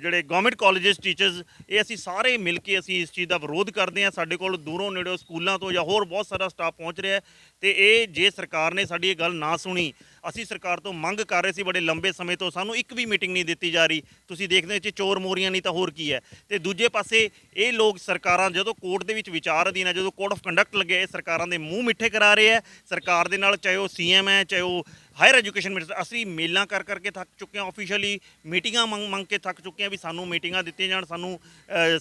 ਜਿਹੜੇ ਗਵਰਨਮੈਂਟ ਕਾਲਜਸ ਟੀਚਰਸ ਇਹ ਅਸੀਂ ਸਾਰੇ ਮਿਲ ਕੇ ਅਸੀਂ ਇਸ ਚੀਜ਼ ਦਾ ਵਿਰੋਧ ਕਰਦੇ ਹਾਂ। ਸਾਡੇ ਕੋਲ ਦੂਰੋਂ ਨੇੜਿਓਂ ਸਕੂਲਾਂ ਤੋਂ ਜਾਂ ਹੋਰ ਬਹੁਤ ਸਾਰਾ ਸਟਾਫ ਪਹੁੰਚ ਰਿਹਾ ਹੈ ਤੇ ਇਹ ਜੇ ਸਰਕਾਰ ਨੇ ਸਾਡੀ ਇਹ ਗੱਲ ਨਾ ਸੁਣੀ, ਅਸੀਂ ਸਰਕਾਰ ਤੋਂ ਮੰਗ ਕਰ ਰਹੇ ਸੀ ਬੜੇ ਲੰਬੇ ਸਮੇਂ ਤੋਂ, ਸਾਨੂੰ ਇੱਕ ਵੀ ਮੀਟਿੰਗ ਨਹੀਂ ਦਿੱਤੀ ਜਾ ਰਹੀ। ਤੁਸੀਂ ਦੇਖਦੇ ਹੋ ਇਹ 'ਚ ਚੋਰ ਮੋਰੀਆਂ ਨਹੀਂ ਤਾਂ ਹੋਰ ਕੀ ਹੈ। ਤੇ ਦੂਜੇ ਪਾਸੇ ਇਹ ਲੋਕ ਸਰਕਾਰਾਂ ਜਦੋਂ ਕੋਰਟ ਦੇ ਵਿੱਚ ਵਿਚਾਰ ਅਧੀਨ ਹੈ ਜਦੋਂ ਕੋਡ ਆਫ ਕੰਡਕਟ ਲੱਗਿਆ, ਇਹ ਸਰਕਾਰਾਂ ਦੇ ਮੂੰਹ ਮਿੱਠੇ ਕਰਾ ਰਹੇ ਹੈ। ਸਰਕਾਰ ਦੇ ਨਾਲ ਚਾਹੇ ਉਹ ਸੀਐਮ ਹੈ, ਚਾਹੇ ਉਹ ਹਾਇਰ ਐਜੂਕੇਸ਼ਨ ਮਿਨਿਸਟਰ ਅਸੀਂ ਮੇਲਾਂ ਕਰ ਕਰਕੇ ਥੱਕ ਚੁੱਕੇ ਹਾਂ ਆਫੀਸ਼ੀਅਲੀ ਮੀਟਿੰਗਾਂ ਮੰਗ ਮੰਗ ਕੇ ਥੱਕ ਚੁੱਕੇ ਹਾਂ ਵੀ ਸਾਨੂੰ ਮੀਟਿੰਗਾਂ ਦਿੱਤੀਆਂ ਜਾਣ ਸਾਨੂੰ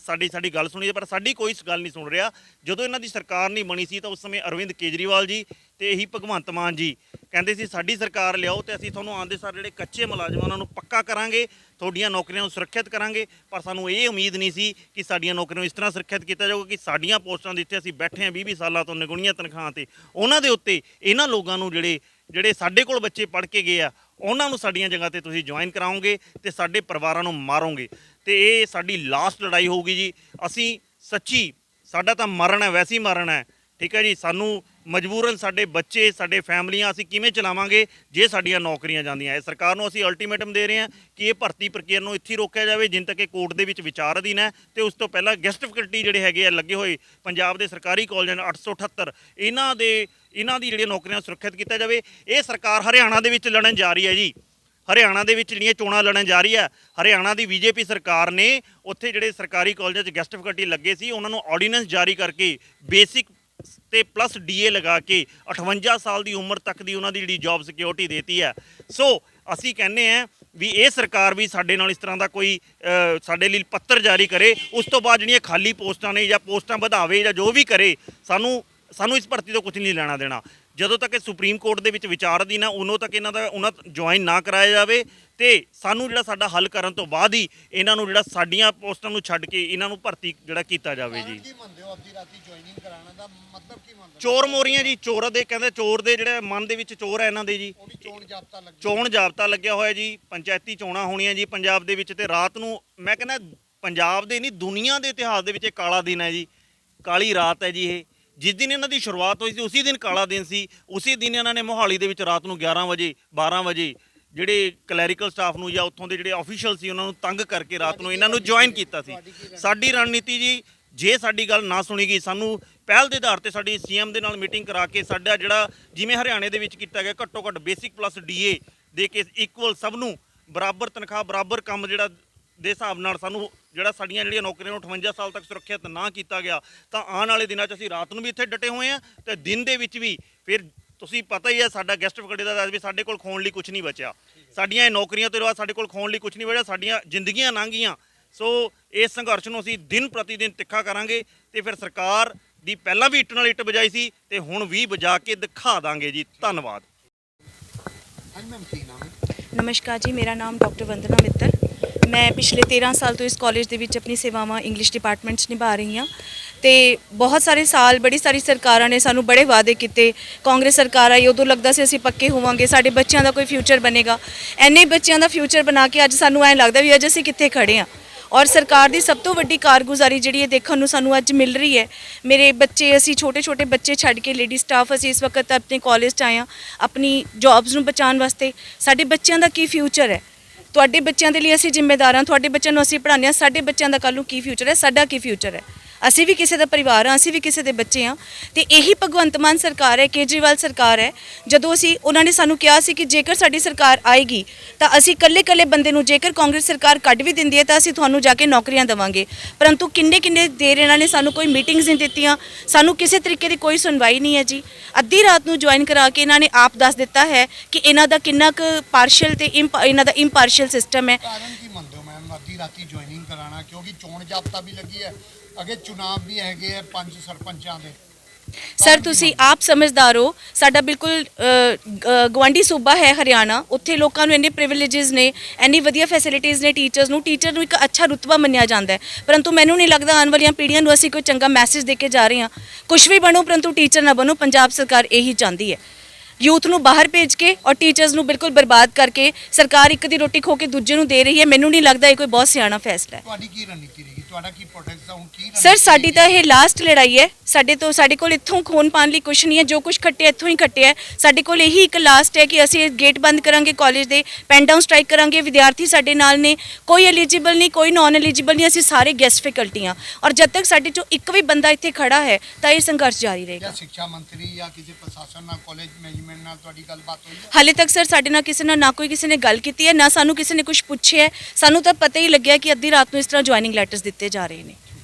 ਸਾਡੀ ਸਾਡੀ ਗੱਲ ਸੁਣੀ ਜਾਏ, ਪਰ ਸਾਡੀ ਕੋਈ ਇਸ ਗੱਲ ਨਹੀਂ ਸੁਣ ਰਿਹਾ। ਜਦੋਂ ਇਹਨਾਂ ਦੀ ਸਰਕਾਰ ਨਹੀਂ ਬਣੀ ਸੀ ਤਾਂ ਉਸ ਸਮੇਂ ਅਰਵਿੰਦ ਕੇਜਰੀਵਾਲ ਜੀ ਤੇ ਇਹੀ ਭਗਵੰਤ ਮਾਨ ਜੀ ਕਹਿੰਦੇ ਸੀ ਸਾਡੀ ਸਰਕਾਰ ਲਿਆਓ ਤੇ ਅਸੀਂ ਤੁਹਾਨੂੰ ਆਂਦੇ ਸਾਰ ਜਿਹੜੇ ਕੱਚੇ ਮੁਲਾਜ਼ਮਾਂ ਉਹਨਾਂ ਨੂੰ ਪੱਕਾ ਕਰਾਂਗੇ ਤੁਹਾਡੀਆਂ ਨੌਕਰੀਆਂ ਨੂੰ ਸੁਰੱਖਿਅਤ ਕਰਾਂਗੇ। ਪਰ ਸਾਨੂੰ ਇਹ ਉਮੀਦ ਨਹੀਂ ਸੀ ਕਿ ਸਾਡੀਆਂ ਨੌਕਰੀਆਂ ਨੂੰ ਇਸ ਤਰ੍ਹਾਂ ਸੁਰੱਖਿਅਤ ਕੀਤਾ ਜਾਊਗਾ ਕਿ ਸਾਡੀਆਂ ਪੋਸਟਾਂ ਜਿੱਥੇ ਅਸੀਂ ਬੈਠੇ ਹਾਂ 20 ਸਾਲਾਂ ਤੋਂ ਨਿਗੁਣੀਆਂ ਤਨਖਾਹਾਂ ਤੇ। ਉਹਨਾਂ ਦੇ ਉੱਤੇ ਇਹਨਾਂ ਲੋਕਾਂ ਨੂੰ ਜਿਹੜੇ ਜਿਹੜੇ ਸਾਡੇ ਕੋਲ ਬੱਚੇ ਪੜ੍ਹ ਕੇ ਗਏ ਆ, ਉਹਨਾਂ ਨੂੰ ਸਾਡੀਆਂ ਜਗ੍ਹਾ ਤੇ ਤੁਸੀਂ ਜੁਆਇਨ ਕਰਾਓਗੇ ਤੇ ਸਾਡੇ ਪਰਿਵਾਰਾਂ ਨੂੰ ਮਾਰੋਗੇ। ਤੇ ਇਹ ਸਾਡੀ ਲਾਸਟ ਲੜਾਈ ਹੋਊਗੀ ਜੀ। ਅਸੀਂ ਸੱਚੀ, ਸਾਡਾ ਤਾਂ ਮਰਨ ਹੈ, ਵੈਸੇ ਹੀ ਮਰਨ ਹੈ। ਠੀਕ ਹੈ ਜੀ? ਸਾਨੂੰ ਮਜਬੂਰਨ ਸਾਡੇ ਬੱਚੇ, ਸਾਡੇ ਫੈਮਲੀਆਂ, ਅਸੀਂ ਕਿਵੇਂ ਚਲਾਵਾਂਗੇ ਜੇ ਸਾਡੀਆਂ ਨੌਕਰੀਆਂ ਜਾਂਦੀਆਂ? ਇਹ ਸਰਕਾਰ ਨੂੰ ਅਸੀਂ ਅਲਟੀਮੇਟਮ ਦੇ ਰਹੇ ਹਾਂ ਕਿ ਇਹ ਭਰਤੀ ਪ੍ਰਕਿਰਿਆ ਨੂੰ ਇੱਥੇ ਹੀ ਰੋਕਿਆ ਜਾਵੇ, ਜਿੰਨ ਤੱਕ ਇਹ ਕੋਰਟ ਦੇ ਵਿੱਚ ਵਿਚਾਰ ਅਧੀਨ ਹੈ। ਤੇ ਉਸ ਤੋਂ ਪਹਿਲਾਂ ਗੈਸਟ ਫੈਕਲਟੀ ਜਿਹੜੇ ਹੈਗੇ ਆ, ਲੱਗੇ ਹੋਏ ਪੰਜਾਬ ਦੇ ਸਰਕਾਰੀ ਕਾਲਜਾਂ ਨੇ 878 ਇਹਨਾਂ ਦੇ, ਇਹਨਾਂ ਦੀ ਜਿਹੜੀਆਂ ਨੌਕਰੀਆਂ ਸੁਰੱਖਿਅਤ ਕੀਤਾ ਜਾਵੇ। ਇਹ ਸਰਕਾਰ ਹਰਿਆਣਾ ਦੇ ਵਿੱਚ ਲੜਨ ਜਾ ਰਹੀ ਹੈ ਜੀ। ਹਰਿਆਣਾ ਦੇ ਵਿੱਚ ਜਿਹੜੀਆਂ ਚੋਣਾਂ ਲੜਨ ਜਾ ਰਹੀ ਹੈ, ਹਰਿਆਣਾ ਦੀ ਬੀਜੇਪੀ ਸਰਕਾਰ ਨੇ ਉੱਥੇ ਜਿਹੜੇ ਸਰਕਾਰੀ ਕਾਲਜਾਂ 'ਚ ਗੈਸਟ ਫੈਕਲਟੀ ਲੱਗੇ ਸੀ, ਉਹਨਾਂ ਨੂੰ ਆਰਡੀਨੈਂਸ ਜਾਰੀ ਕਰਕੇ ਬੇਸਿਕ ਤੇ ਪਲੱਸ ਡੀਏ ਲਗਾ ਕੇ 58 ਸਾਲ ਦੀ ਉਮਰ ਤੱਕ ਦੀ ਉਹਨਾਂ ਦੀ ਜਿਹੜੀ ਜੌਬ ਸਿਕਿਉਰਿਟੀ ਦੇਤੀ ਹੈ। ਸੋ ਅਸੀਂ ਕਹਿੰਦੇ ਆ ਵੀ ਇਹ ਸਰਕਾਰ ਵੀ ਸਾਡੇ ਨਾਲ ਇਸ ਤਰ੍ਹਾਂ ਦਾ ਕੋਈ ਸਾਡੇ ਲਈ ਪੱਤਰ ਜਾਰੀ ਕਰੇ, ਉਸ ਤੋਂ ਬਾਅਦ ਜਿਹੜੀਆਂ ਖਾਲੀ ਪੋਸਟਾਂ ਨੇ ਜਾਂ ਪੋਸਟਾਂ ਵਧਾਵੇ ਜਾਂ ਜੋ ਵੀ ਕਰੇ, ਸਾਨੂੰ ਸਾਨੂੰ ਇਸ ਭਰਤੀ ਤੋਂ ਕੁਝ ਨਹੀਂ ਲੈਣਾ ਦੇਣਾ। ਜਦੋਂ ਤੱਕ ਇਹ ਸੁਪਰੀਮ ਕੋਰਟ ਦੇ ਵਿੱਚ ਵਿਚਾਰਧੀਨ ਹੈ ਉਦੋਂ ਤੱਕ ਇਹਨਾਂ ਦਾ ਉਹਨਾਂ ਜੁਆਇਨ ਨਾ ਕਰਾਇਆ ਜਾਵੇ ਤੇ ਸਾਨੂੰ ਜਿਹੜਾ ਸਾਡਾ ਹੱਲ ਕਰਨ ਤੋਂ ਬਾਅਦ ਹੀ ਇਹਨਾਂ ਨੂੰ ਜਿਹੜਾ ਸਾਡੀਆਂ ਪੋਸਟਾਂ ਨੂੰ ਛੱਡ ਕੇ ਇਹਨਾਂ ਨੂੰ ਭਰਤੀ ਜਿਹੜਾ ਕੀਤਾ ਜਾਵੇ ਜੀ। ਕਾਰਨ ਕੀ ਮੰਨਦੇ ਹੋ? ਅੱਧੀ ਰਾਤੀ ਜੁਆਇਨਿੰਗ ਕਰਾਉਣ ਦਾ ਮਤਲਬ ਕੀ ਮੰਨਦੇ ਹੋ? ਚੋਰ ਮੋਰੀਆਂ ਜੀ ਚੋਰ ਦੇ ਕਹਿੰਦੇ ਚੋਰ ਦੇ ਜਿਹੜੇ ਮਨ ਦੇ ਵਿੱਚ ਚੋਰ ਹੈ ਇਹਨਾਂ ਦੇ ਜੀ। ਉਹ ਵੀ ਚੋਣ ਜਾਬਤਾ ਲੱਗੀ ਚੋਣ ਜਾਬਤਾ ਲੱਗਿਆ ਹੋਇਆ ਜੀ ਪੰਚਾਇਤੀ ਚੋਣਾਂ ਹੋਣੀਆਂ ਜੀ ਪੰਜਾਬ ਦੇ ਵਿੱਚ ਤੇ ਰਾਤ ਨੂੰ ਮੈਂ ਕਹਿੰਦਾ ਪੰਜਾਬ ਦੇ ਨਹੀਂ ਦੁਨੀਆ ਦੇ ਇਤਿਹਾਸ ਦੇ ਵਿੱਚ ਇਹ ਕਾਲਾ ਦਿਨ ਹੈ ਜੀ। ਕਾਲੀ ਰਾਤ ਹੈ ਜੀ ਇਹ। ਜਿਸ ਦਿਨ ਇਹਨਾਂ ਦੀ ਸ਼ੁਰੂਆਤ ਹੋਈ ਸੀ, ਉਸੇ ਦਿਨ ਕਾਲਾ ਦਿਨ ਸੀ। ਉਸੇ ਦਿਨ ਇਹਨਾਂ ਨੇ ਮੋਹਾਲੀ ਦੇ ਵਿੱਚ ਰਾਤ ਨੂੰ 11 ਵਜੇ 12 ਵਜੇ ਜਿਹੜੇ ਕਲੈਰੀਕਲ ਸਟਾਫ ਨੂੰ ਜਾਂ ਉੱਥੋਂ ਦੇ ਜਿਹੜੇ ਆਫੀਸ਼ੀਅਲ ਸੀ, ਉਹਨਾਂ ਨੂੰ ਤੰਗ ਕਰਕੇ ਰਾਤ ਨੂੰ ਇਹਨਾਂ ਨੂੰ ਜੁਆਇਨ ਕੀਤਾ ਸੀ। ਸਾਡੀ ਰਣਨੀਤੀ ਜੀ, ਜੇ ਸਾਡੀ ਗੱਲ ਨਾ ਸੁਣੀ ਗਈ ਸਾਨੂੰ ਪਹਿਲ ਦੇ ਆਧਾਰ ਤੇ ਸਾਡੀ ਸੀਐਮ ਦੇ ਨਾਲ ਮੀਟਿੰਗ ਕਰਾ ਕੇ ਸਾਡਾ ਜਿਹੜਾ ਜਿਵੇਂ ਹਰਿਆਣੇ ਦੇ ਵਿੱਚ ਕੀਤਾ ਗਿਆ, ਘੱਟੋ ਘੱਟ ਬੇਸਿਕ ਪਲੱਸ ਡੀਏ ਦੇ ਕੇ ਇਕੁਅਲ ਸਭ ਨੂੰ ਬਰਾਬਰ ਤਨਖਾਹ, ਬਰਾਬਰ ਕੰਮ ਜਿਹੜਾ ਦੇ ਹਿਸਾਬ ਨਾਲ ਸਾਨੂੰ ਜਿਹੜਾ ਸਾਡੀਆਂ ਜਿਹੜੀਆਂ ਨੌਕਰੀਆਂ ਨੂੰ 58 ਸਾਲ ਤੱਕ ਸੁਰੱਖਿਅਤ ਨਾ ਕੀਤਾ ਗਿਆ ਤਾਂ ਆਉਣ ਵਾਲੇ ਦਿਨਾਂ 'ਚ ਅਸੀਂ ਰਾਤ ਨੂੰ ਵੀ ਇੱਥੇ ਡਟੇ ਹੋਏ ਆ ਤੇ ਦਿਨ ਦੇ ਵਿੱਚ ਵੀ ਫਿਰ ਤੁਸੀਂ ਪਤਾ ਹੀ ਹੈ ਸਾਡਾ ਗੈਸਟ ਫਕੜੇ ਦਾ ਅੱਜ ਵੀ ਸਾਡੇ ਕੋਲ ਖੋਣ ਲਈ ਕੁਝ ਨਹੀਂ ਬਚਿਆ। ਸਾਡੀਆਂ ਇਹ ਨੌਕਰੀਆਂ ਤੋਂ ਬਾਅਦ ਸਾਡੇ ਕੋਲ ਖੋਣ ਲਈ ਕੁਝ ਨਹੀਂ ਬਚਿਆ ਸਾਡੀਆਂ ਜ਼ਿੰਦਗੀਆਂ ਲੰਘੀਆਂ ਸੋ ਇਸ ਸੰਘਰਸ਼ ਨੂੰ ਅਸੀਂ ਦਿਨ ਪ੍ਰਤੀ ਦਿਨ ਤਿੱਖਾ ਕਰਾਂਗੇ ਤੇ ਫਿਰ ਸਰਕਾਰ ਦੀ ਪਹਿਲਾਂ ਵੀ ਇੱਟ ਨਾਲ ਇੱਟ ਵਜਾਈ ਸੀ ਤੇ ਹੁਣ ਵੀ ਵਜਾ ਕੇ ਦਿਖਾ ਦਾਂਗੇ ਜੀ। ਧੰਨਵਾਦ। ਨਮਸਕਾਰ ਜੀ ਮੇਰਾ ਨਾਮ ਡਾਕਟਰ ਵੰਦਨਾ ਮਿੱਤਰ ਮੈਂ ਪਿਛਲੇ 13 ਸਾਲ ਤੋਂ ਇਸ ਕਾਲਜ ਦੇ ਵਿੱਚ ਆਪਣੀ ਸੇਵਾਵਾਂ ਇੰਗਲਿਸ਼ ਡਿਪਾਰਟਮੈਂਟ 'ਚ ਨਿਭਾ ਰਹੀ ਹਾਂ ਤੇ ਬਹੁਤ ਸਾਰੇ ਸਾਲ ਬੜੀ ਸਾਰੀ ਸਰਕਾਰਾਂ ਨੇ ਸਾਨੂੰ ਬੜੇ ਵਾਅਦੇ ਕੀਤੇ। ਕਾਂਗਰਸ ਸਰਕਾਰ ਆਈ, ਉਦੋਂ ਲੱਗਦਾ ਸੀ ਅਸੀਂ ਪੱਕੇ ਹੋਵਾਂਗੇ, ਸਾਡੇ ਬੱਚਿਆਂ ਦਾ ਕੋਈ ਫਿਊਚਰ ਬਣੇਗਾ। ਐਨੇ ਬੱਚਿਆਂ ਦਾ ਫਿਊਚਰ ਬਣਾ ਕੇ ਅੱਜ ਸਾਨੂੰ ਐਂ ਲੱਗਦਾ ਵੀ ਅੱਜ ਅਸੀਂ ਕਿੱਥੇ ਖੜੇ ਹਾਂ। ਔਰ ਸਰਕਾਰ ਦੀ ਸਭ ਤੋਂ ਵੱਡੀ ਕਾਰਗੁਜ਼ਾਰੀ ਜਿਹੜੀ ਇਹ ਦੇਖਣ ਨੂੰ ਸਾਨੂੰ ਅੱਜ ਮਿਲ ਰਹੀ ਹੈ, ਮੇਰੇ ਬੱਚੇ, ਅਸੀਂ ਛੋਟੇ ਛੋਟੇ ਬੱਚੇ ਛੱਡ ਕੇ ਲੇਡੀ ਸਟਾਫ ਅਸੀਂ ਇਸ ਵਕਤ ਆਪਣੇ ਕਾਲਜ 'ਚ ਆਏ ਆ ਆਪਣੀ ਜੌਬਸ ਨੂੰ ਬਚਾਉਣ ਵਾਸਤੇ। ਸਾਡੇ ਬੱਚਿਆਂ ਦਾ ਕੀ ਫਿਊਚਰ ਹੈ? ਤੁਹਾਡੇ ਬੱਚਿਆਂ ਦੇ ਲਈ ਅਸੀਂ ਜ਼ਿੰਮੇਦਾਰ ਹਾਂ, ਤੁਹਾਡੇ ਬੱਚਿਆਂ ਨੂੰ ਅਸੀਂ ਪੜ੍ਹਾਉਂਦੇ ਹਾਂ, ਸਾਡੇ ਬੱਚਿਆਂ ਦਾ ਕੱਲ੍ਹ ਨੂੰ ਕੀ ਫਿਊਚਰ ਹੈ, ਸਾਡਾ ਕੀ ਫਿਊਚਰ ਹੈ। ਅਸੀਂ ਵੀ ਕਿਸੇ ਦਾ ਪਰਿਵਾਰ ਹਾਂ, ਅਸੀਂ ਵੀ ਕਿਸੇ ਦੇ ਬੱਚੇ ਹਾਂ, ਤੇ ਇਹੀ ਭਗਵੰਤ ਮਾਨ ਸਰਕਾਰ ਹੈ, ਕੇਜਰੀਵਾਲ ਸਰਕਾਰ ਹੈ। ਜਦੋਂ ਅਸੀਂ ਉਹਨਾਂ ਨੇ ਸਾਨੂੰ ਕਿਹਾ ਸੀ ਕਿ ਜੇਕਰ ਸਾਡੀ ਸਰਕਾਰ ਆਏਗੀ, ਤਾਂ ਅਸੀਂ ਕੱਲੇ ਕੱਲੇ ਬੰਦੇ ਨੂੰ ਜੇਕਰ ਕਾਂਗਰਸ ਸਰਕਾਰ ਕੱਢ ਵੀ ਦਿੰਦੀ ਹੈ, ਤਾਂ ਅਸੀਂ ਤੁਹਾਨੂੰ ਜਾ ਕੇ ਨੌਕਰੀਆਂ ਦੇਵਾਂਗੇ। ਪਰੰਤੂ ਕਿੰਨੇ ਕਿੰਨੇ ਦੇਰ ਇਹਨਾਂ ਨੇ ਸਾਨੂੰ ਕੋਈ ਮੀਟਿੰਗਸ ਨਹੀਂ ਦਿੱਤੀਆਂ, ਸਾਨੂੰ ਕਿਸੇ ਤਰੀਕੇ ਦੀ ਕੋਈ ਸੁਣਵਾਈ ਨਹੀਂ ਹੈ ਜੀ। ਅੱਧੀ ਰਾਤ ਨੂੰ ਜੁਆਇਨ ਕਰਾ ਕੇ ਇਹਨਾਂ ਨੇ ਆਪ ਦੱਸ ਦਿੱਤਾ ਹੈ ਕਿ ਇਹਨਾਂ ਦਾ ਕਿੰਨਾ ਕੁ ਪਾਰਸ਼ਲ ਤੇ imp- ਇਹਨਾਂ ਦਾ ਇੰਪਾਰਸ਼ਲ ਸਿਸਟਮ ਹੈ। ਕਾਰਨ ਕੀ ਮੰਨਦੇ ਹੋ ਮੈਮ? ਅੱਧੀ ਰਾਤੀ ਜੁਆਇਨਿੰਗ ਕਰਾਣਾ ਕਿਉਂਕਿ ਚੋਣ ਜਾਬਤਾ ਵੀ ਲੱਗੀ ਹੈ। ਅੱਗੇ ਚੁਣਾਵ ਵੀ ਹੈਗੇ ਆ ਪੰਜ ਸਰਪੰਚਾਂ ਦੇ। ਸਰ ਤੁਸੀਂ ਆਪ ਸਮਝਦਾਰ ਹੋ। ਸਾਡਾ ਬਿਲਕੁਲ ਗਵਾਂਡੀ ਸੂਬਾ ਹੈ ਹਰਿਆਣਾ। ਉੱਥੇ ਲੋਕਾਂ ਨੂੰ ਇੰਨੇ ਪ੍ਰਿਵਿਲੇजेस ਨੇ ਇੰਨੀ ਵਧੀਆ ਫੈਸਿਲਿਟੀਆਂ ਨੇ ਟੀਚਰਸ ਨੂੰ। ਟੀਚਰ ਨੂੰ ਇੱਕ ਅੱਛਾ ਰੁਤਬਾ ਮੰਨਿਆ ਜਾਂਦਾ ਹੈ। ਪਰੰਤੂ ਮੈਨੂੰ ਨਹੀਂ ਲੱਗਦਾ ਆਉਣ ਵਾਲੀਆਂ ਪੀੜ੍ਹੀਆਂ ਨੂੰ ਅਸੀਂ ਕੋਈ ਚੰਗਾ ਮੈਸੇਜ ਦੇ ਕੇ ਜਾ ਰਹੇ ਹਾਂ। ਕੁਝ ਵੀ ਬਣੋ ਪਰੰਤੂ ਟੀਚਰ ਨਾ ਬਣੋ। ਪੰਜਾਬ ਸਰਕਾਰ ਇਹੀ ਚਾਹੁੰਦੀ ਹੈ। ਯੂਥ ਨੂੰ ਬਾਹਰ ਭੇਜ ਕੇ ਔਰ ਟੀਚਰਸ ਨੂੰ ਬਿਲਕੁਲ ਬਰਬਾਦ ਕਰਕੇ ਸਰਕਾਰ ਇੱਕ ਦੀ ਰੋਟੀ ਖੋ ਕੇ ਦੂਜੇ ਨੂੰ ਦੇ ਰਹੀ ਹੈ। ਮੈਨੂੰ ਨਹੀਂ ਲੱਗਦਾ ਇਹ ਕੋਈ ਬਹੁਤ ਸਿਆਣਾ ਫੈਸਲਾ ਹੈ। ਤੁਹਾਡੀ ਕੀ ਰਣਨੀਤੀ ਰਹੇਗੀ ਤੁਹਾਡਾ ਕੀ ਪ੍ਰੋਟੈਕਟ ਹੁਣ ਕੀ ਸਰ ਸਾਡੀ? ਤਾਂ ਇਹ ਲਾਸਟ ਲੜਾਈ ਹੈ। ਸਾਡੇ ਤੋਂ ਸਾਡੇ ਕੋਲ ਇੱਥੋਂ ਖੂਨ ਪਾਣ ਲਈ ਕੁਝ ਨਹੀਂ ਹੈ। ਜੋ ਕੁਝ ਖੱਟਿਆ ਇੱਥੋਂ ਹੀ ਖੱਟਿਆ ਹੈ। ਸਾਡੇ ਕੋਲ ਇਹੀ ਇੱਕ ਲਾਸਟ ਹੈ ਕਿ ਅਸੀਂ ਗੇਟ ਬੰਦ ਕਰਾਂਗੇ ਕਾਲਜ ਦੇ ਪੈਨ ਡਾਊਨ ਸਟ੍ਰਾਈਕ ਕਰਾਂਗੇ। ਵਿਦਿਆਰਥੀ ਸਾਡੇ ਨਾਲ ਨੇ। ਕੋਈ ਐਲੀਜੀਬਲ ਨਹੀਂ ਕੋਈ ਨਾਨ ਐਲੀਜੀਬਲ ਨਹੀਂ। ਅਸੀਂ ਸਾਰੇ ਗੈਸਟ ਫੈਕਲਟੀਆਂ ਔਰ ਜਦ ਤੱਕ ਸਾਡੇ ਚੋਂ ਇੱਕ ਵੀ ਬੰਦਾ ਇੱਥੇ ਖੜਾ ਹੈ ਤਾਂ ਇਹ ਸੰਘਰਸ਼ ਜਾਰੀ ਰਹੇਗਾ। ਸਿੱਖਿਆ ਮੰਤਰੀ ਜਾਂ ਕਿਸੇ ਪ੍ਰਸ਼ਾਸਨ ਨਾਲ ਕਾਲਜ ਮੈਨੇਜਮੈਂਟ ਨਾਲ ਤੁਹਾਡੀ ਗੱਲਬਾਤ ਹੋਈ ਹੈ ਹਾਲੇ ਤੱਕ ਸਰ, ਸਾਡੇ ਨਾਲ ਕਿਸੇ ਨਾਲ ਨਾ ਕੋਈ ਕਿਸੇ ਨੇ ਗੱਲ ਕੀਤੀ ਹੈ, ਨਾ ਸਾਨੂੰ ਕਿਸੇ ਨੇ ਕੁਝ ਪੁੱਛਿਆ ਹੈ। ਸਾਨੂੰ ਤਾਂ ਪਤਾ ਹੀ ਲੱਗਿਆ ਕਿ ਅੱਧੀ ਰਾਤ ਨੂੰ ਇਸ ਤਰ੍ਹਾਂ ਜੁਆਇਨਿੰਗ ਲੈਟਰਸ ਦਿੱਤੇ ਜਾ ਰਹੇ ਨੇ